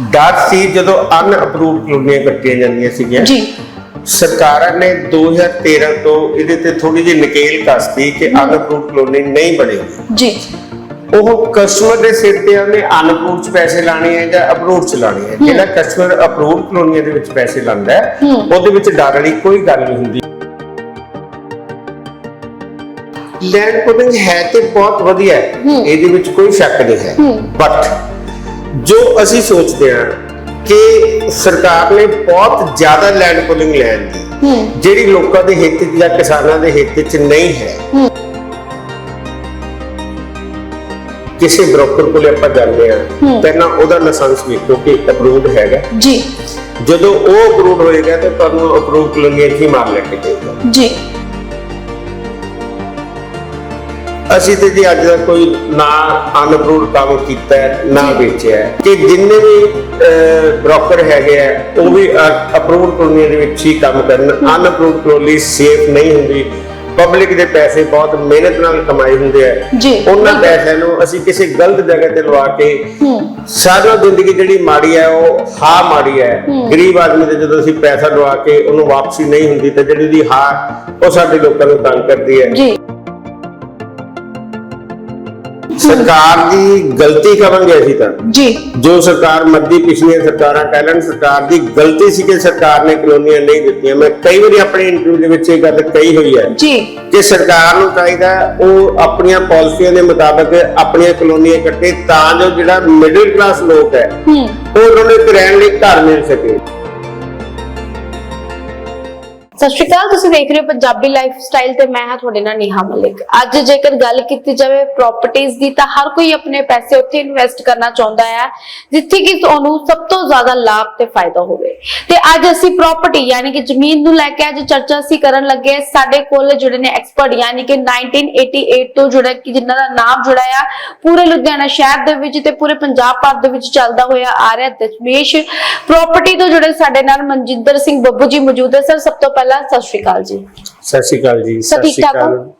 ਡਰ ਸੀ ਜਦੋਂ ਅਨ ਅਪਰੂਵਡ ਕਲੋਨੀਆਂ ਕੱਟੀਆਂ ਜਾਂਦੀਆਂ ਸੀਗੀਆਂ? ਜੀ। ਸਰਕਾਰਾਂ ਨੇ 2013 ਤੋਂ ਇਹਦੇ ਤੇ ਥੋੜੀ ਜਿਹੀ ਨਕੇਲ ਕੱਸਤੀ ਕਿ ਅਨ ਅਪਰੂਵਡ ਕਲੋਨੀ ਨਹੀਂ ਬਣੇਗੀ ਜੀ। ਉਹ ਕਸਟਮਰ ਦੇ ਸਿਰ ਤੇ ਉਹਨੇ ਅਨਪਰੂਵਡ ਚ ਪੈਸੇ ਲਾਣੇ ਆ ਜਾਂ ਅਪਰੂਵਡ ਚ ਲਾਣੇ ਆ। ਜਿਹੜਾ ਕਸਟਮਰ ਅਪਰੂਵਡ ਕਲੋਨੀਆਂ ਦੇ ਵਿੱਚ ਪੈਸੇ ਲਾਉਂਦਾ ਹੈ ਉਹਦੇ ਵਿੱਚ ਡਰ ਵਾਲੀ ਕੋਈ ਗੱਲ ਨਹੀਂ ਹੁੰਦੀ। ਲੈਂਡ ਪੁਲਿੰਗ ਹੈ ਤੇ ਬਹੁਤ ਵਧੀਆ ਹੈ। ਇਹਦੇ ਵਿੱਚ ਕੋਈ ਸ਼ੱਕ ਨਹੀਂ ਹੈ। ਬਟ ਜੋ ਅਸੀਂ ਸੋਚਦੇ ਹਾਂ ਕਿ ਸਰਕਾਰ ਨੇ ਬਹੁਤ ਜ਼ਿਆਦਾ ਲੈਂਡ ਪੁਲਿੰਗ ਲੈਣ ਦੀ ਜਿਹੜੀ ਲੋਕਾਂ ਦੇ ਹਿੱਤ ਜਾਂ ਕਿਸਾਨਾਂ ਦੇ ਹਿੱਤ 'ਚ ਨਹੀਂ ਹੈ। ਕਿਸੇ ਬ੍ਰੋਕਰ ਕੋਲੇ ਆਪਾਂ ਜਾਂਦੇ ਆ ਪਹਿਲਾਂ ਉਹਦਾ ਲਾਇਸੈਂਸ ਵੇਖੋ ਕਿ ਅਪਰੂਵਡ ਹੈਗਾ। ਜੀ। ਜਦੋਂ ਉਹ ਅਪਰੂਵਡ ਹੋਏਗਾ ਤੇ ਤੁਹਾਨੂੰ ਅਪਰੂਵ ਕਲੋਨੀਆਂ 'ਚ ਹੀ ਮਾਰ ਲੈ ਕੇ ਜਾਏਗਾ ਜੀ। ਅਸੀਂ ਤੇ ਜੀ ਅੱਜ ਤੱਕ ਕੋਈ ਨਾ ਅਨਅਪਰੂਵਡ ਕੰਮ ਕੀਤਾ ਹੈ, ਨਾ ਵੇਚਿਆ ਹੈ। ਕਿ ਜਿੰਨੇ ਵੀ ਬ੍ਰੋਕਰ ਹੈਗੇ ਆ ਉਹ ਵੀ ਅਪਰੂਵਡ ਕਲੋਨੀਆਂ ਦੇ ਵਿੱਚ ਹੀ ਕੰਮ ਕਰਨ। ਅਨਅਪਰੂਵਡ ਕਲੋਨੀ ਸੇਫ ਨਹੀਂ ਹੁੰਦੀ। ਪਬਲਿਕ ਦੇ ਪੈਸੇ ਬਹੁਤ ਮਿਹਨਤ ਨਾਲ ਕਮਾਏ ਹੁੰਦੇ ਆ ਜੀ, ਉਹਨਾਂ ਪੈਸਿਆਂ ਨੂੰ ਅਸੀਂ ਕਿਸੇ ਗਲਤ ਜਗ੍ਹਾ ਤੇ ਲਵਾ ਕੇ ਸਾਰਾ ਜ਼ਿੰਦਗੀ ਜਿਹੜੀ ਮਾੜੀ ਹੈ ਉਹ ਹਾ ਮਾੜੀ ਹੈ। ਗਰੀਬ ਆਦਮੀ ਤੇ ਜਦੋਂ ਅਸੀਂ ਪੈਸਾ ਲਵਾ ਕੇ ਉਹਨੂੰ ਵਾਪਸੀ ਨਹੀਂ ਹੁੰਦੀ ਤੇ ਜਿਹੜੀ ਦੀ ਹਾ ਉਹ ਸਾਡੇ ਲੋਕਾਂ ਨੂੰ ਤੰਗ ਕਰਦੀ ਹੈ। ਜੀ। ਸਰਕਾਰ ਦੀ ਗਲਤੀ ਕਰਾਂਗੇ ਅਸੀਂ ਤਾਂ। ਜੀ। ਜੋ ਸਰਕਾਰ ਮੱਦੀ ਪਿਛਲੀਆਂ ਸਰਕਾਰਾਂ ਲੈਣ ਸਰਕਾਰ ਦੀ ਗਲਤੀ ਸੀ ਕਿ ਸਰਕਾਰ ਨੇ ਕਲੋਨੀਆਂ ਨਹੀਂ ਦਿੱਤੀਆਂ। ਮੈਂ ਕਈ ਵਾਰੀ ਆਪਣੇ ਇੰਟਰਵਿਊ ਦੇ ਵਿੱਚ ਇਹ ਗੱਲ ਕਹੀ ਹੋਈ ਹੈ ਜੀ। ਕਿ ਸਰਕਾਰ ਨੂੰ ਚਾਹੀਦਾ ਉਹ ਆਪਣੀਆਂ ਪਾਲਿਸੀਆਂ ਦੇ ਮੁਤਾਬਕ ਆਪਣੀਆਂ ਕਲੋਨੀਆਂ ਕੱਟੇ ਤਾਂ ਜੋ ਜਿਹੜਾ ਮਿਡਲ ਕਲਾਸ ਲੋਕ ਹੈ ਉਹ ਉਹਨਾਂ ਨੂੰ ਰਹਿਣ ਲਈ ਘਰ ਮਿਲ ਸਕੇ। ਸਤਿ ਸ਼੍ਰੀ ਅਕਾਲ, ਤੁਸੀਂ ਦੇਖ ਰਹੇ ਹੋ ਪੰਜਾਬੀ ਲਾਈਫ ਸਟਾਈਲ ਤੇ ਮੈਂ ਹਾਂ ਤੁਹਾਡੇ ਨਾਲ ਨੀਹਾ ਮਲਿਕ। ਅੱਜ ਜੇਕਰ ਗੱਲ ਕੀਤੀ ਜਾਵੇ ਪ੍ਰਾਪਰਟੀਆਂ ਦੀ, ਤਾਂ ਹਰ ਕੋਈ ਆਪਣੇ ਪੈਸੇ ਉੱਥੇ ਇਨਵੈਸਟ ਕਰਨਾ ਚਾਹੁੰਦਾ ਹੈ, ਜਿੱਥੇ ਕਿ ਤੁਹਾਨੂੰ ਸਭ ਤੋਂ ਜ਼ਿਆਦਾ ਲਾਭ ਤੇ ਫਾਇਦਾ ਹੋਵੇ। ਤੇ ਅੱਜ ਅਸੀਂ ਪ੍ਰਾਪਰਟੀ ਯਾਨੀ ਕਿ ਜ਼ਮੀਨ ਨੂੰ ਲੈ ਕੇ ਅੱਜ ਚਰਚਾ ਅਸੀਂ ਕਰਨ ਲੱਗੇ ਸਾਡੇ ਕੋਲ ਜਿਹੜੇ ਨੇ ਐਕਸਪਰਟ ਯਾਨੀ ਕਿ 1988 ਤੋਂ ਜਿਹੜਾ ਕਿ ਜਿਨ੍ਹਾਂ ਦਾ ਨਾਮ ਜੁੜਾ ਆ, ਪੂਰੇ ਲੁਧਿਆਣਾ ਸ਼ਹਿਰ ਦੇ ਵਿੱਚ ਤੇ ਪੂਰੇ ਪੰਜਾਬ ਭਰ ਦੇ ਵਿੱਚ ਚੱਲਦਾ ਹੋਇਆ ਆ ਰਿਹਾ ਦਸ਼ਮੇਸ਼। ਪ੍ਰਾਪਰਟੀ ਤੋਂ ਜੁੜੇ ਸਾਡੇ ਨਾਲ ਮਨਜਿੰਦਰ ਸਿੰਘ ਬੱਬੂ ਜੀ ਮੌਜੂਦ ਹੈ। ਸਰ, ਸਭ ਤੋਂ ਪਹਿਲਾਂ ਸਤਿ ਸ਼੍ਰੀ ਅਕਾਲ ਜੀ। ਸਤਿ ਸ਼੍ਰੀ ਅਕਾਲ ਜੀ ਠੀਕ ਠਾਕ ਹੋ?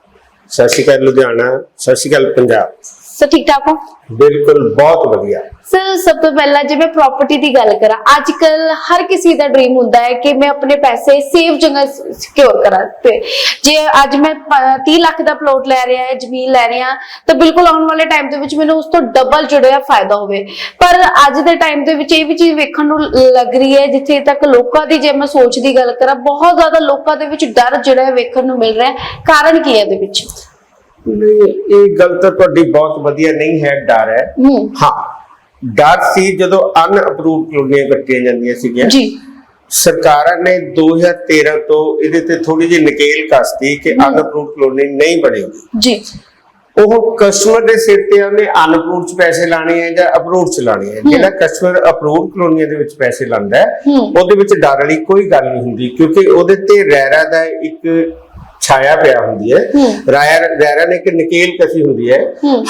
ਸਤਿ ਸ਼੍ਰੀ ਅਕਾਲ ਲੁਧਿਆਣਾ ਸਤਿ ਸ਼੍ਰੀ ਅਕਾਲ ਪੰਜਾਬ। ਸਰ ਠੀਕ ਠਾਕ ਹੋ ਬਿਲਕੁਲ ਬਹੁਤ ਵਧੀਆ। ਸਰ ਸਭ ਤੋਂ ਪਹਿਲਾਂ ਜੇ ਮੈਂ ਪ੍ਰਾਪਰਟੀ ਦੀ ਗੱਲ ਕਰਾਂ ਅੱਜ ਕੱਲ ਹਰ ਕਿਸੇ ਦਾ ਡ੍ਰੀਮ ਹੁੰਦਾ ਹੈ ਕਿ ਮੈਂ ਆਪਣੇ ਪੈਸੇ ਸੇਫ ਜਗ੍ਹਾ ਸਿਕਿਉਰ ਕਰਾਂ ਤੇ। ਜੇ ਅੱਜ ਮੈਂ ਪ- 30 ਲੱਖ ਦਾ ਪਲੋਟ ਲੈ ਰਿਹਾ ਹੈ ਜ਼ਮੀਨ ਲੈ ਰਿਹਾ ਤਾਂ ਬਿਲਕੁਲ ਆਉਣ ਵਾਲੇ ਟਾਈਮ ਦੇ ਵਿੱਚ ਮੈਨੂੰ ਉਸ ਤੋਂ ਡਬਲ ਜਿਹੜਾ ਫਾਇਦਾ ਹੋਵੇ। ਪਰ ਅੱਜ ਦੇ ਟਾਈਮ ਦੇ ਵਿੱਚ ਇਹ ਵੀ ਚੀਜ਼ ਵੇਖਣ ਨੂੰ ਲੱਗ ਰਹੀ ਹੈ ਜਿੱਥੇ ਤੱਕ ਲੋਕਾਂ ਦੀ ਜੇ ਮੈਂ ਸੋਚ ਦੀ ਗੱਲ ਕਰਾਂ ਬਹੁਤ ਜ਼ਿਆਦਾ ਲੋਕਾਂ ਦੇ ਵਿੱਚ ਡਰ ਜਿਹੜਾ ਹੈ ਵੇਖਣ ਨੂੰ ਮਿਲ ਰਿਹਾ ਹੈ। ਕਾਰਨ ਕੀ ਹੈ ਇਹਦੇ ਵਿੱਚ? ਨਹੀਂ ਇਹ ਗੱਲ ਤਾਂ ਤੁਹਾਡੀ ਬਹੁਤ ਵਧੀਆ ਨਹੀਂ ਹੈ ਡਰ ਹੈ। ਹੂੰ। ਡਰ ਸੀ ਜਦੋਂ ਅਨ ਅਪਰੂਵਡ ਕਲੋਨੀਆਂ ਕੱਟੀਆਂ ਜਾਂਦੀਆਂ ਸੀਗੀਆਂ। ਜੀ। ਸਰਕਾਰਾਂ ਨੇ 2013 ਤੋਂ ਇਹਦੇ ਤੇ ਥੋੜੀ ਜਿਹੀ ਨਕੇਲ ਕੱਸਤੀ ਕਿ ਅਨ ਅਪਰੂਵਡ ਕਲੋਨੀ ਨਹੀਂ ਬਣੇਗੀ ਜੀ। ਉਹ ਕਸਟਮਰ ਦੇ ਸਿਰ ਤੇ ਉਹਨੇ ਅਨਅਪਰੂਵਡ ਚ ਪੈਸੇ ਲਾਣੇ ਆ ਜਾਂ ਅਪਰੂਵਡ ਚ ਲਾਣੇ ਆ। ਜਿਹੜਾ ਕਸਟਮਰ ਅਪਰੂਵਡ ਕਲੋਨੀਆਂ ਦੇ ਵਿੱਚ ਪੈਸੇ ਹੂੰ। ਉਹਦੇ ਵਿੱਚ ਡਰ ਵਾਲੀ ਕੋਈ ਗੱਲ ਨਹੀਂ ਹੁੰਦੀ ਕਿਉਂਕਿ ਉਹਦੇ ਤੇ ਰੈਰਾ ਦਾ ਇੱਕ ਛਾਇਆ ਪਿਆ ਹੁੰਦੀ ਹੈ। ਰਾਇਆ ਰੈਰਾ ਨੇ ਇੱਕ ਨਕੇਲ ਕਸੀ ਹੁੰਦੀ ਹੈ।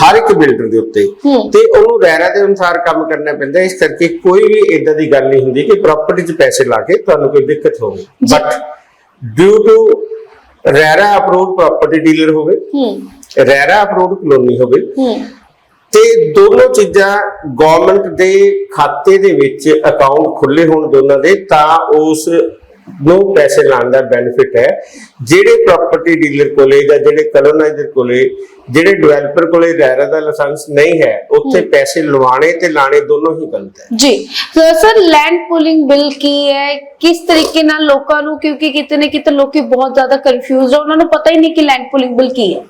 ਹਰ ਇੱਕ ਬਿਲਡਰ ਦੇ ਉੱਤੇ। ਤੇ ਉਹਨੂੰ ਰੈਰਾ ਦੇ ਅਨੁਸਾਰ ਕੰਮ ਕਰਨਾ ਪੈਂਦਾ। ਇਸ ਕਰਕੇ ਕੋਈ ਵੀ ਇਦਾਂ ਦੀ ਗੱਲ ਨਹੀਂ ਹੁੰਦੀ ਕਿ ਪ੍ਰਾਪਰਟੀ 'ਚ ਪੈਸੇ ਲਾ ਕੇ ਤੁਹਾਨੂੰ ਕੋਈ ਦਿੱਕਤ ਹੋਵੇ। But due to RERA approved property dealer ਹੋਵੇ ਰੈਰਾ ਅਪਰੂਵਡ ਕਲੋਨੀ ਹੋਵੇ ਤੇ ਦੋਨੋਂ ਚੀਜ਼ਾਂ ਗਵਰਨਮੈਂਟ ਦੇ ਖਾਤੇ ਦੇ ਵਿੱਚ ਅਕਾਊਂਟ ਖੁੱਲੇ ਹੋਣ ਦੋਨਾਂ ਦੇ ਤਾਂ ਉਸ ਨੂੰ ਪੈਸੇ ਲਾਉਣ ਦਾ ਬੈਨੀਫਿਟ ਹੈ ਜਿਹੜੇ ਪ੍ਰਾਪਰਟੀ ਡੀਲਰ ਕੋਲੇ ਜਾਂ ਜਿਹੜੇ ਕਲੋਨਾਈਜ਼ਰ ਕੋਲੇ ਜਿਹੜੇ ਡਿਵੈਲਪਰ ਕੋਲੇ ਰੈਰਾ ਦਾ ਲਾਇਸੈਂਸ ਨਹੀਂ ਹੈ ਉੱਥੇ ਪੈਸੇ ਲਵਾਣੇ ਤੇ ਲਾਣੇ ਦੋਨੋਂ ਹੀ ਗਲਤ ਹੈ। ਜੀ ਸਰ ਲੈਂਡ ਪੂਲਿੰਗ ਬਿੱਲ ਕੀ ਹੈ? ਕਿਸ ਤਰੀਕੇ ਨਾਲ ਲੋਕਾਂ ਨੂੰ ਕਿਉਂਕਿ ਕਿਤੇ ਨਾ ਕਿਤੇ ਲੋਕੀ ਬਹੁਤ ਜ਼ਿਆਦਾ ਕਨਫਿਊਜ਼ਡ ਆ ਉਹਨਾਂ ਨੂੰ ਪਤਾ ਹੀ ਨਹੀਂ ਕਿ ਲੈਂਡ ਪੂਲਿੰਗ ਬਿੱਲ ਕੀ ਹੈ।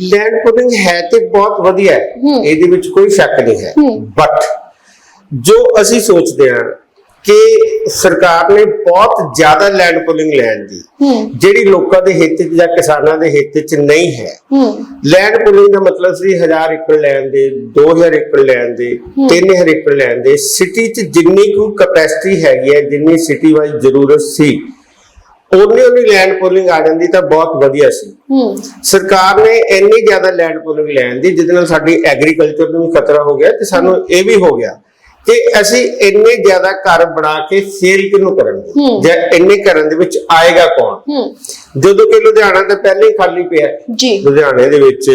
ਲੈਂਡ ਪੁਲਿੰਗ ਹੈ ਤੇ ਬਹੁਤ ਵਧੀਆ ਹੈ। ਇਹਦੇ ਵਿੱਚ ਕੋਈ ਸ਼ੱਕ ਨਹੀਂ ਹੂੰ। ਬਟ ਜੋ ਅਸੀਂ ਸੋਚਦੇ ਹਾਂ ਕਿ ਸਰਕਾਰ ਨੇ ਬਹੁਤ ਜ਼ਿਆਦਾ ਲੈਂਡ ਪੁਲਿੰਗ ਲੈਣ ਦੀ। ਜਿਹੜੀ ਲੋਕਾਂ ਦੇ ਹਿੱਤ 'ਚ ਜਾਂ ਕਿਸਾਨਾਂ ਦੇ ਹਿੱਤ 'ਚ ਨਹੀਂ ਹੈ। ਲੈਂਡ ਪੁਲਿੰਗ ਦਾ ਮਤਲਬ ਸੀ 1000 ਏਕੜ ਲੈਣ ਦੇ 2000 ਏਕੜ ਲੈਣ ਦੇ 3000 ਏਕੜ ਲੈਣ ਦੇ। ਸਿਟੀ 'ਚ ਜਿੰਨੀ ਕੁ ਕਪੈਸਿਟੀ ਹੈਗੀ ਹੈ ਜਿੰਨੀ ਸਿਟੀ ਵਾਈਜ਼ ਜ਼ਰੂਰਤ ਸੀ ਉਨੀ ਉਨੀ ਲੈਂਡ ਪੁਲਿੰਗ ਆ ਜਾਂਦੀ ਤਾਂ ਬਹੁਤ ਵਧੀਆ ਸੀ। ਸਰਕਾਰ ਨੇ ਇੰਨੀ ਜ਼ਿਆਦਾ ਲੈਂਡ ਪੁਲਿੰਗ ਲੈਣ ਦੀ ਜਿਹਦੇ ਨਾਲ ਸਾਡੀ ਐਗਰੀਕਲਚਰ ਨੂੰ ਵੀ ਖਤਰਾ ਹੋ ਗਿਆ ਤੇ ਸਾਨੂੰ ਇਹ ਵੀ ਹੋ ਗਿਆ। ਕਿ ਅਸੀਂ ਇੰਨੇ ਜ਼ਿਆਦਾ ਘਰ ਬਣਾ ਕੇ ਸੇਲ ਕਿਹਨੂੰ ਕਰਾਂਗੇ। ਜਾਂ ਇੰਨੇ ਘਰਾਂ ਦੇ ਵਿੱਚ ਆਏਗਾ ਕੌਣ? ਜਦੋਂ ਕਿ ਲੁਧਿਆਣਾ ਤਾਂ ਪਹਿਲੇ ਹੀ ਖਾਲੀ ਪਿਆ। ਜੀ। ਲੁਧਿਆਣੇ ਦੇ ਵਿੱਚ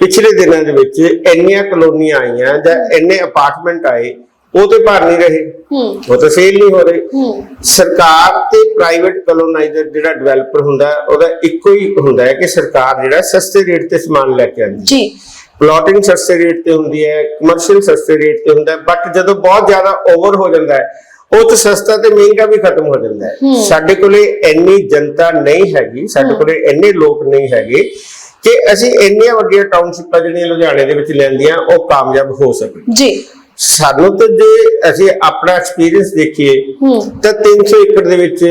ਪਿਛਲੇ ਦਿਨਾਂ ਦੇ ਵਿੱਚ ਇੰਨੀਆਂ ਕਲੋਨੀਆਂ ਆਈਆਂ ਜਾਂ ਇੰਨੇ ਅਪਾਰਟਮੈਂਟ ਆਏ ਉਹ ਤੇ ਭਰ ਨਹੀਂ ਰਹੇ। ਉਹ ਤਾਂ ਸੇਲ ਨਹੀਂ ਹੋ ਰਹੇ। ਸਰਕਾਰ ਤੇ ਪ੍ਰਾਈਵੇਟ ਕਲੋਨਾਈਜ਼ਰ ਜਿਹੜਾ ਡਿਵੈਲਪਰ ਹੁੰਦਾ ਉਹਦਾ ਇੱਕੋ ਹੀ ਹੁੰਦਾ ਹੈ ਕਿ ਸਰਕਾਰ ਜਿਹੜਾ ਸਸਤੇ ਰੇਟ ਤੇ ਸਮਾਨ ਲੈ ਕੇ ਆਉਂਦੀ ਜੀ। ਪਲਾਟਿੰਗ ਸਸਤੇ ਰੇਟ ਤੇ ਹੁੰਦੀ ਹੈ ਕਮਰਸ਼ੀਅਲ ਸਸਤੇ ਰੇਟ ਤੇ ਹੁੰਦਾ ਹੈ ਬਟ ਜਦੋਂ ਬਹੁਤ ਜ਼ਿਆਦਾ ਓਵਰ ਹੋ ਜਾਂਦਾ ਹੈ ਉਹ ਤਾਂ ਸਸਤਾ ਤੇ ਮਹਿੰਗਾ ਵੀ ਖਤਮ ਹੋ ਜਾਂਦਾ ਹੈ। ਸਾਡੇ ਕੋਲੇ ਇੰਨੀ ਜਨਤਾ ਨਹੀਂ ਹੈਗੀ ਸਾਡੇ ਕੋਲੇ ਇੰਨੇ ਲੋਕ ਨਹੀਂ ਹੈਗੇ ਕਿ ਅਸੀਂ ਇੰਨੀਆਂ ਵੱਡੀਆਂ ਟਾਊਨਸ਼ਿਪਾਂ ਜਿਹੜੀਆਂ ਲੁਧਿਆਣੇ ਦੇ ਵਿੱਚ ਲੈਂਦੀਆਂ ਉਹ ਕਾਮਯਾਬ ਹੋ ਸਕਣ। ਜੀ। ਸਾਨੂੰ ਤਾਂ ਜੇ ਅਸੀਂ ਆਪਣਾ ਐਕਸਪੀਰੀਅੰਸ ਦੇਖੀਏ ਤਾਂ 300 ਏਕੜ ਦੇ ਵਿੱਚ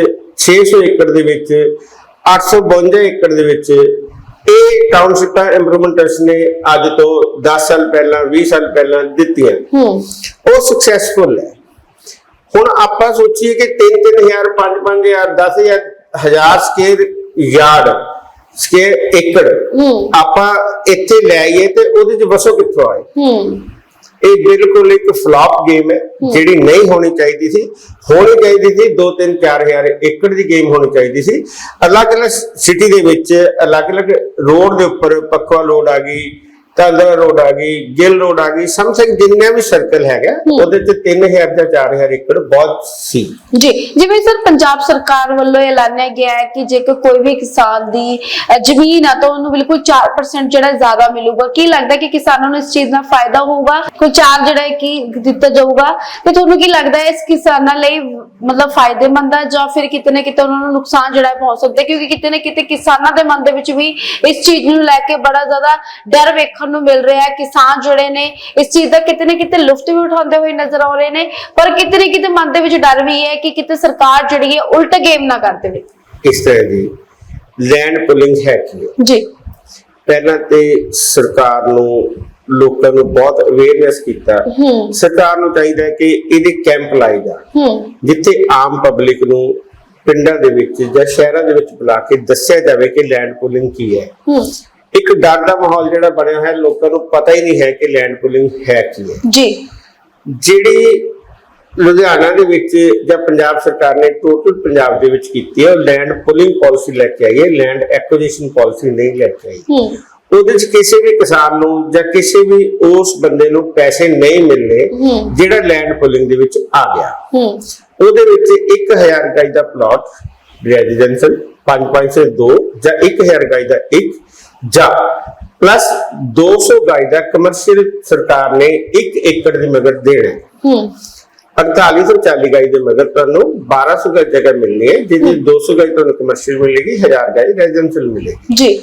600 ਏਕੜ ਦੇ ਵਿੱਚ 852 ਏਕੜ ਦੇ ਵਿੱਚ ਇਹ ਟਾਊਨਸ਼ਿਪਾਂ ਇੰਪਰੂਵਮੈਂਟ ਟਰਸਟ ਨੇ ਅੱਜ ਤੋਂ 10 ਸਾਲ ਪਹਿਲਾਂ 20 ਸਾਲ ਪਹਿਲਾਂ ਦਿੱਤੀਆਂ। ਹੂੰ। ਉਹ ਸਕਸੈਸਫੁਲ ਹੈ। ਹੁਣ ਆਪਾਂ ਸੋਚੀਏ ਕਿ 3-3000 5-5000 10000 ਹਜ਼ਾਰ ਸਕੇਅਰ ਯਾਰਡ ਸਕੇਅਰ ਏਕੜ ਹੂੰ। ਆਪਾਂ ਇੱਥੇ ਲੈ ਆਈਏ ਤੇ ਉਹਦੇ ਚ ਵਸੋ ਕਿੱਥੋਂ ਆਏ? ਹੂੰ। ਇਹ ਬਿਲਕੁਲ ਇੱਕ ਫਲॉप ਗੇਮ ਹੈ ਜਿਹੜੀ ਨਹੀਂ ਹੋਣੀ ਚਾਹੀਦੀ ਸੀ। ਹੋਣੀ ਚਾਹੀਦੀ ਸੀ 2 3 4000 ਏਕੜ ਦੀ ਗੇਮ ਹੋਣੀ ਚਾਹੀਦੀ ਸੀ। ਅਲੱਗ-ਅਲੱਗ ਸਿਟੀ ਦੇ ਵਿੱਚ ਅਲੱਗ-ਅਲੱਗ ਰੋਡ ਦੇ ਉੱਪਰ ਪੱਕਵਾ ਰੋਡ ਆ ਗਈ। ਤਾਂਦਰਾ ਰੋਡ ਆ ਗਈ ਗਿੱਲ ਰੋਡ ਆ ਗਈ ਸਮਥਿੰਗ ਜਿੰਨਾ ਵੀ ਸਰਕਲ ਹੈਗਾ ਉਹਦੇ ਚ 3000 ਜਾਂ 4000 ਏਕੜ ਬਹੁਤ ਸੀ। ਜੀ ਜਿਵੇਂ ਸਰ ਪੰਜਾਬ ਸਰਕਾਰ ਵੱਲੋਂ ਐਲਾਨਿਆ ਗਿਆ ਹੈ ਕਿ ਜੇਕਰ ਕੋਈ ਵੀ ਕਿਸਾਨ ਦੀ ਜ਼ਮੀਨ ਆ ਤਾਂ ਉਹਨੂੰ ਬਿਲਕੁਲ 4% ਜਿਹੜਾ ਜ਼ਿਆਦਾ ਮਿਲੂਗਾ। ਕੀ ਲੱਗਦਾ ਕਿ ਕਿਸਾਨਾਂ ਨੂੰ ਇਸ ਚੀਜ਼ ਨਾਲ ਫਾਇਦਾ ਹੋਊਗਾ? ਕੋਈ ਚਾਰ ਜਿਹੜਾ ਹੈ ਕਿ ਦਿੱਤਾ ਜਾਊਗਾ? ਤੇ ਤੁਹਾਨੂੰ ਕੀ ਲੱਗਦਾ ਹੈ ਇਸ ਕਿਸਾਨਾਂ ਲਈ ਮਤਲਬ ਫਾਇਦੇਮੰਦ ਹੈ ਜਾਂ ਫਿਰ ਕਿਤੇ ਨਾ ਕਿਤੇ ਉਹਨਾਂ ਨੂੰ ਨੁਕਸਾਨ ਜਿਹੜਾ ਹੈ ਪਹੁੰਚ ਸਕਦਾ ਕਿਉਂਕਿ ਕਿਤੇ ਨਾ ਕਿਤੇ ਕਿਸਾਨਾਂ ਦੇ ਮਨ ਦੇ ਵਿੱਚ ਵੀ ਇਸ ਚੀਜ਼ ਨੂੰ ਲੈ ਕੇ ਬੜਾ ਜ਼ਿਆਦਾ ਡਰ ਵੇਖਣ ਨੂੰ ਮਿਲ ਰਿਹਾ ਹੈ। ਕਿਸਾਨ ਜਿਹੜੇ ਨੇ ਇਸ ਚੀਜ਼ ਦਾ ਕਿਤੇ ਨਾ ਕਿਤੇ ਲੁਫਤ ਵੀ ਉਠਾਉਂਦੇ ਹੋਏ ਨਜ਼ਰ ਆ ਰਹੇ ਨੇ। ਪਰ ਕਿਤੇ ਨਾ ਕਿਤੇ ਮਨ ਦੇ ਵਿੱਚ ਡਰ ਵੀ ਹੈ ਕਿ ਕਿਤੇ ਸਰਕਾਰ ਜਿਹੜੀ ਹੈ ਉਲਟ ਗੇਮ ਨਾ ਕਰ ਦੇਵੇ। ਇਸ ਤਰ੍ਹਾਂ ਦੀ ਲੈਂਡ ਪੁਲਿੰਗ ਹੈ ਕੀ? ਜੀ। ਪਹਿਲਾਂ ਤੇ ਸਰਕਾਰ ਨੂੰ ਲੋਕਾਂ ਨੂੰ ਬਹੁਤ ਅਵੇਅਰਨੈਸ ਕੀਤਾ। ਸਰਕਾਰ ਨੂੰ ਚਾਹੀਦਾ ਹੈ ਕਿ ਇਹਦੇ ਕੈਂਪ ਲਾਏ ਜਾਣ। ਜਿੱਥੇ ਆਮ ਪਬਲਿਕ ਨੂੰ ਪਿੰਡਾਂ ਦੇ ਵਿੱਚ ਜਾਂ ਸ਼ਹਿਰਾਂ ਦੇ ਵਿੱਚ ਬੁਲਾ ਕੇ ਦੱਸਿਆ ਜਾਵੇ ਕਿ ਲੈਂਡ ਪੁਲਿੰਗ ਕੀ ਹੂੰ। ਇੱਕ ਡਰ ਦਾ ਮਾਹੌਲ ਜਿਹੜਾ ਬਣਿਆ ਹੋਇਆ ਹੈ ਲੋਕਾਂ ਨੂੰ ਪਤਾ ਹੀ ਨਹੀਂ ਹੈ ਕਿ ਲੈਂਡ ਪੁਲਿੰਗ ਹੈ ਕੀ ਹੈ। ਜੀ। ਜਿਹੜੀ ਲੁਧਿਆਣਾ ਦੇ ਵਿੱਚ ਜਾਂ ਪੰਜਾਬ ਸਰਕਾਰ ਨੇ ਟੋਟਲ ਪੰਜਾਬ ਦੇ ਵਿੱਚ ਕੀਤੀ ਹੈ ਉਹ ਲੈਂਡ ਪੁਲਿੰਗ ਪਾਲਿਸੀ ਲੈ ਕੇ ਆਈ ਹੈ ਲੈਂਡ ਐਕੁਜੀਸ਼ਨ ਪਾਲਿਸੀ ਨਹੀਂ ਲੈ ਕੇ ਆਈ। ਉਹਦੇ ਵਿੱਚ ਕਿਸੇ ਵੀ ਕਿਸਾਨ ਨੂੰ ਜਾਂ ਕਿਸੇ ਵੀ ਉਸ ਬੰਦੇ ਨੂੰ ਪੈਸੇ ਨਹੀਂ ਮਿਲਨੇ। ਜਿਹੜਾ ਲੈਂਡ ਪੁਲਿੰਗ ਦੇ ਵਿੱਚ ਆ ਗਿਆ। ਹੂੰ। ਉਹਦੇ ਵਿੱਚ 1000 ਗਜ ਦਾ ਪਲਾਟ ਰੈਜ਼ੀਡੈਂਸ਼ੀਅਲ 5.2 ਜਾਂ 1000 ਗਜ ਦਾ ਇੱਕ ਜਾਂ। ਪਲੱਸ 200 ਗਜ ਦਾ ਕਮਰਸ਼ੀਅਲ ਸਰਕਾਰ ਨੇ 1 ਏਕੜ ਦੀ ਮਗਰ ਦੇਣਾ। ਹੈ। ਹੂੰ 4840 ਗਜ ਦੇ ਮਗਰ ਤੁਹਾਨੂੰ 1200 ਗਜ ਜਗ੍ਹਾ ਮਿਲਣੀ ਹੈ ਜਿਹਦੀ 200 ਗਜ ਤੁਹਾਨੂੰ ਕਮਰਸ਼ੀਅਲ ਮਿਲੇਗੀ 1000 ਗਜ ਰੈਜ਼ੀਡੈਂਸ਼ੀਅਲ ਮਿਲੇਗੀ। ਜੀ।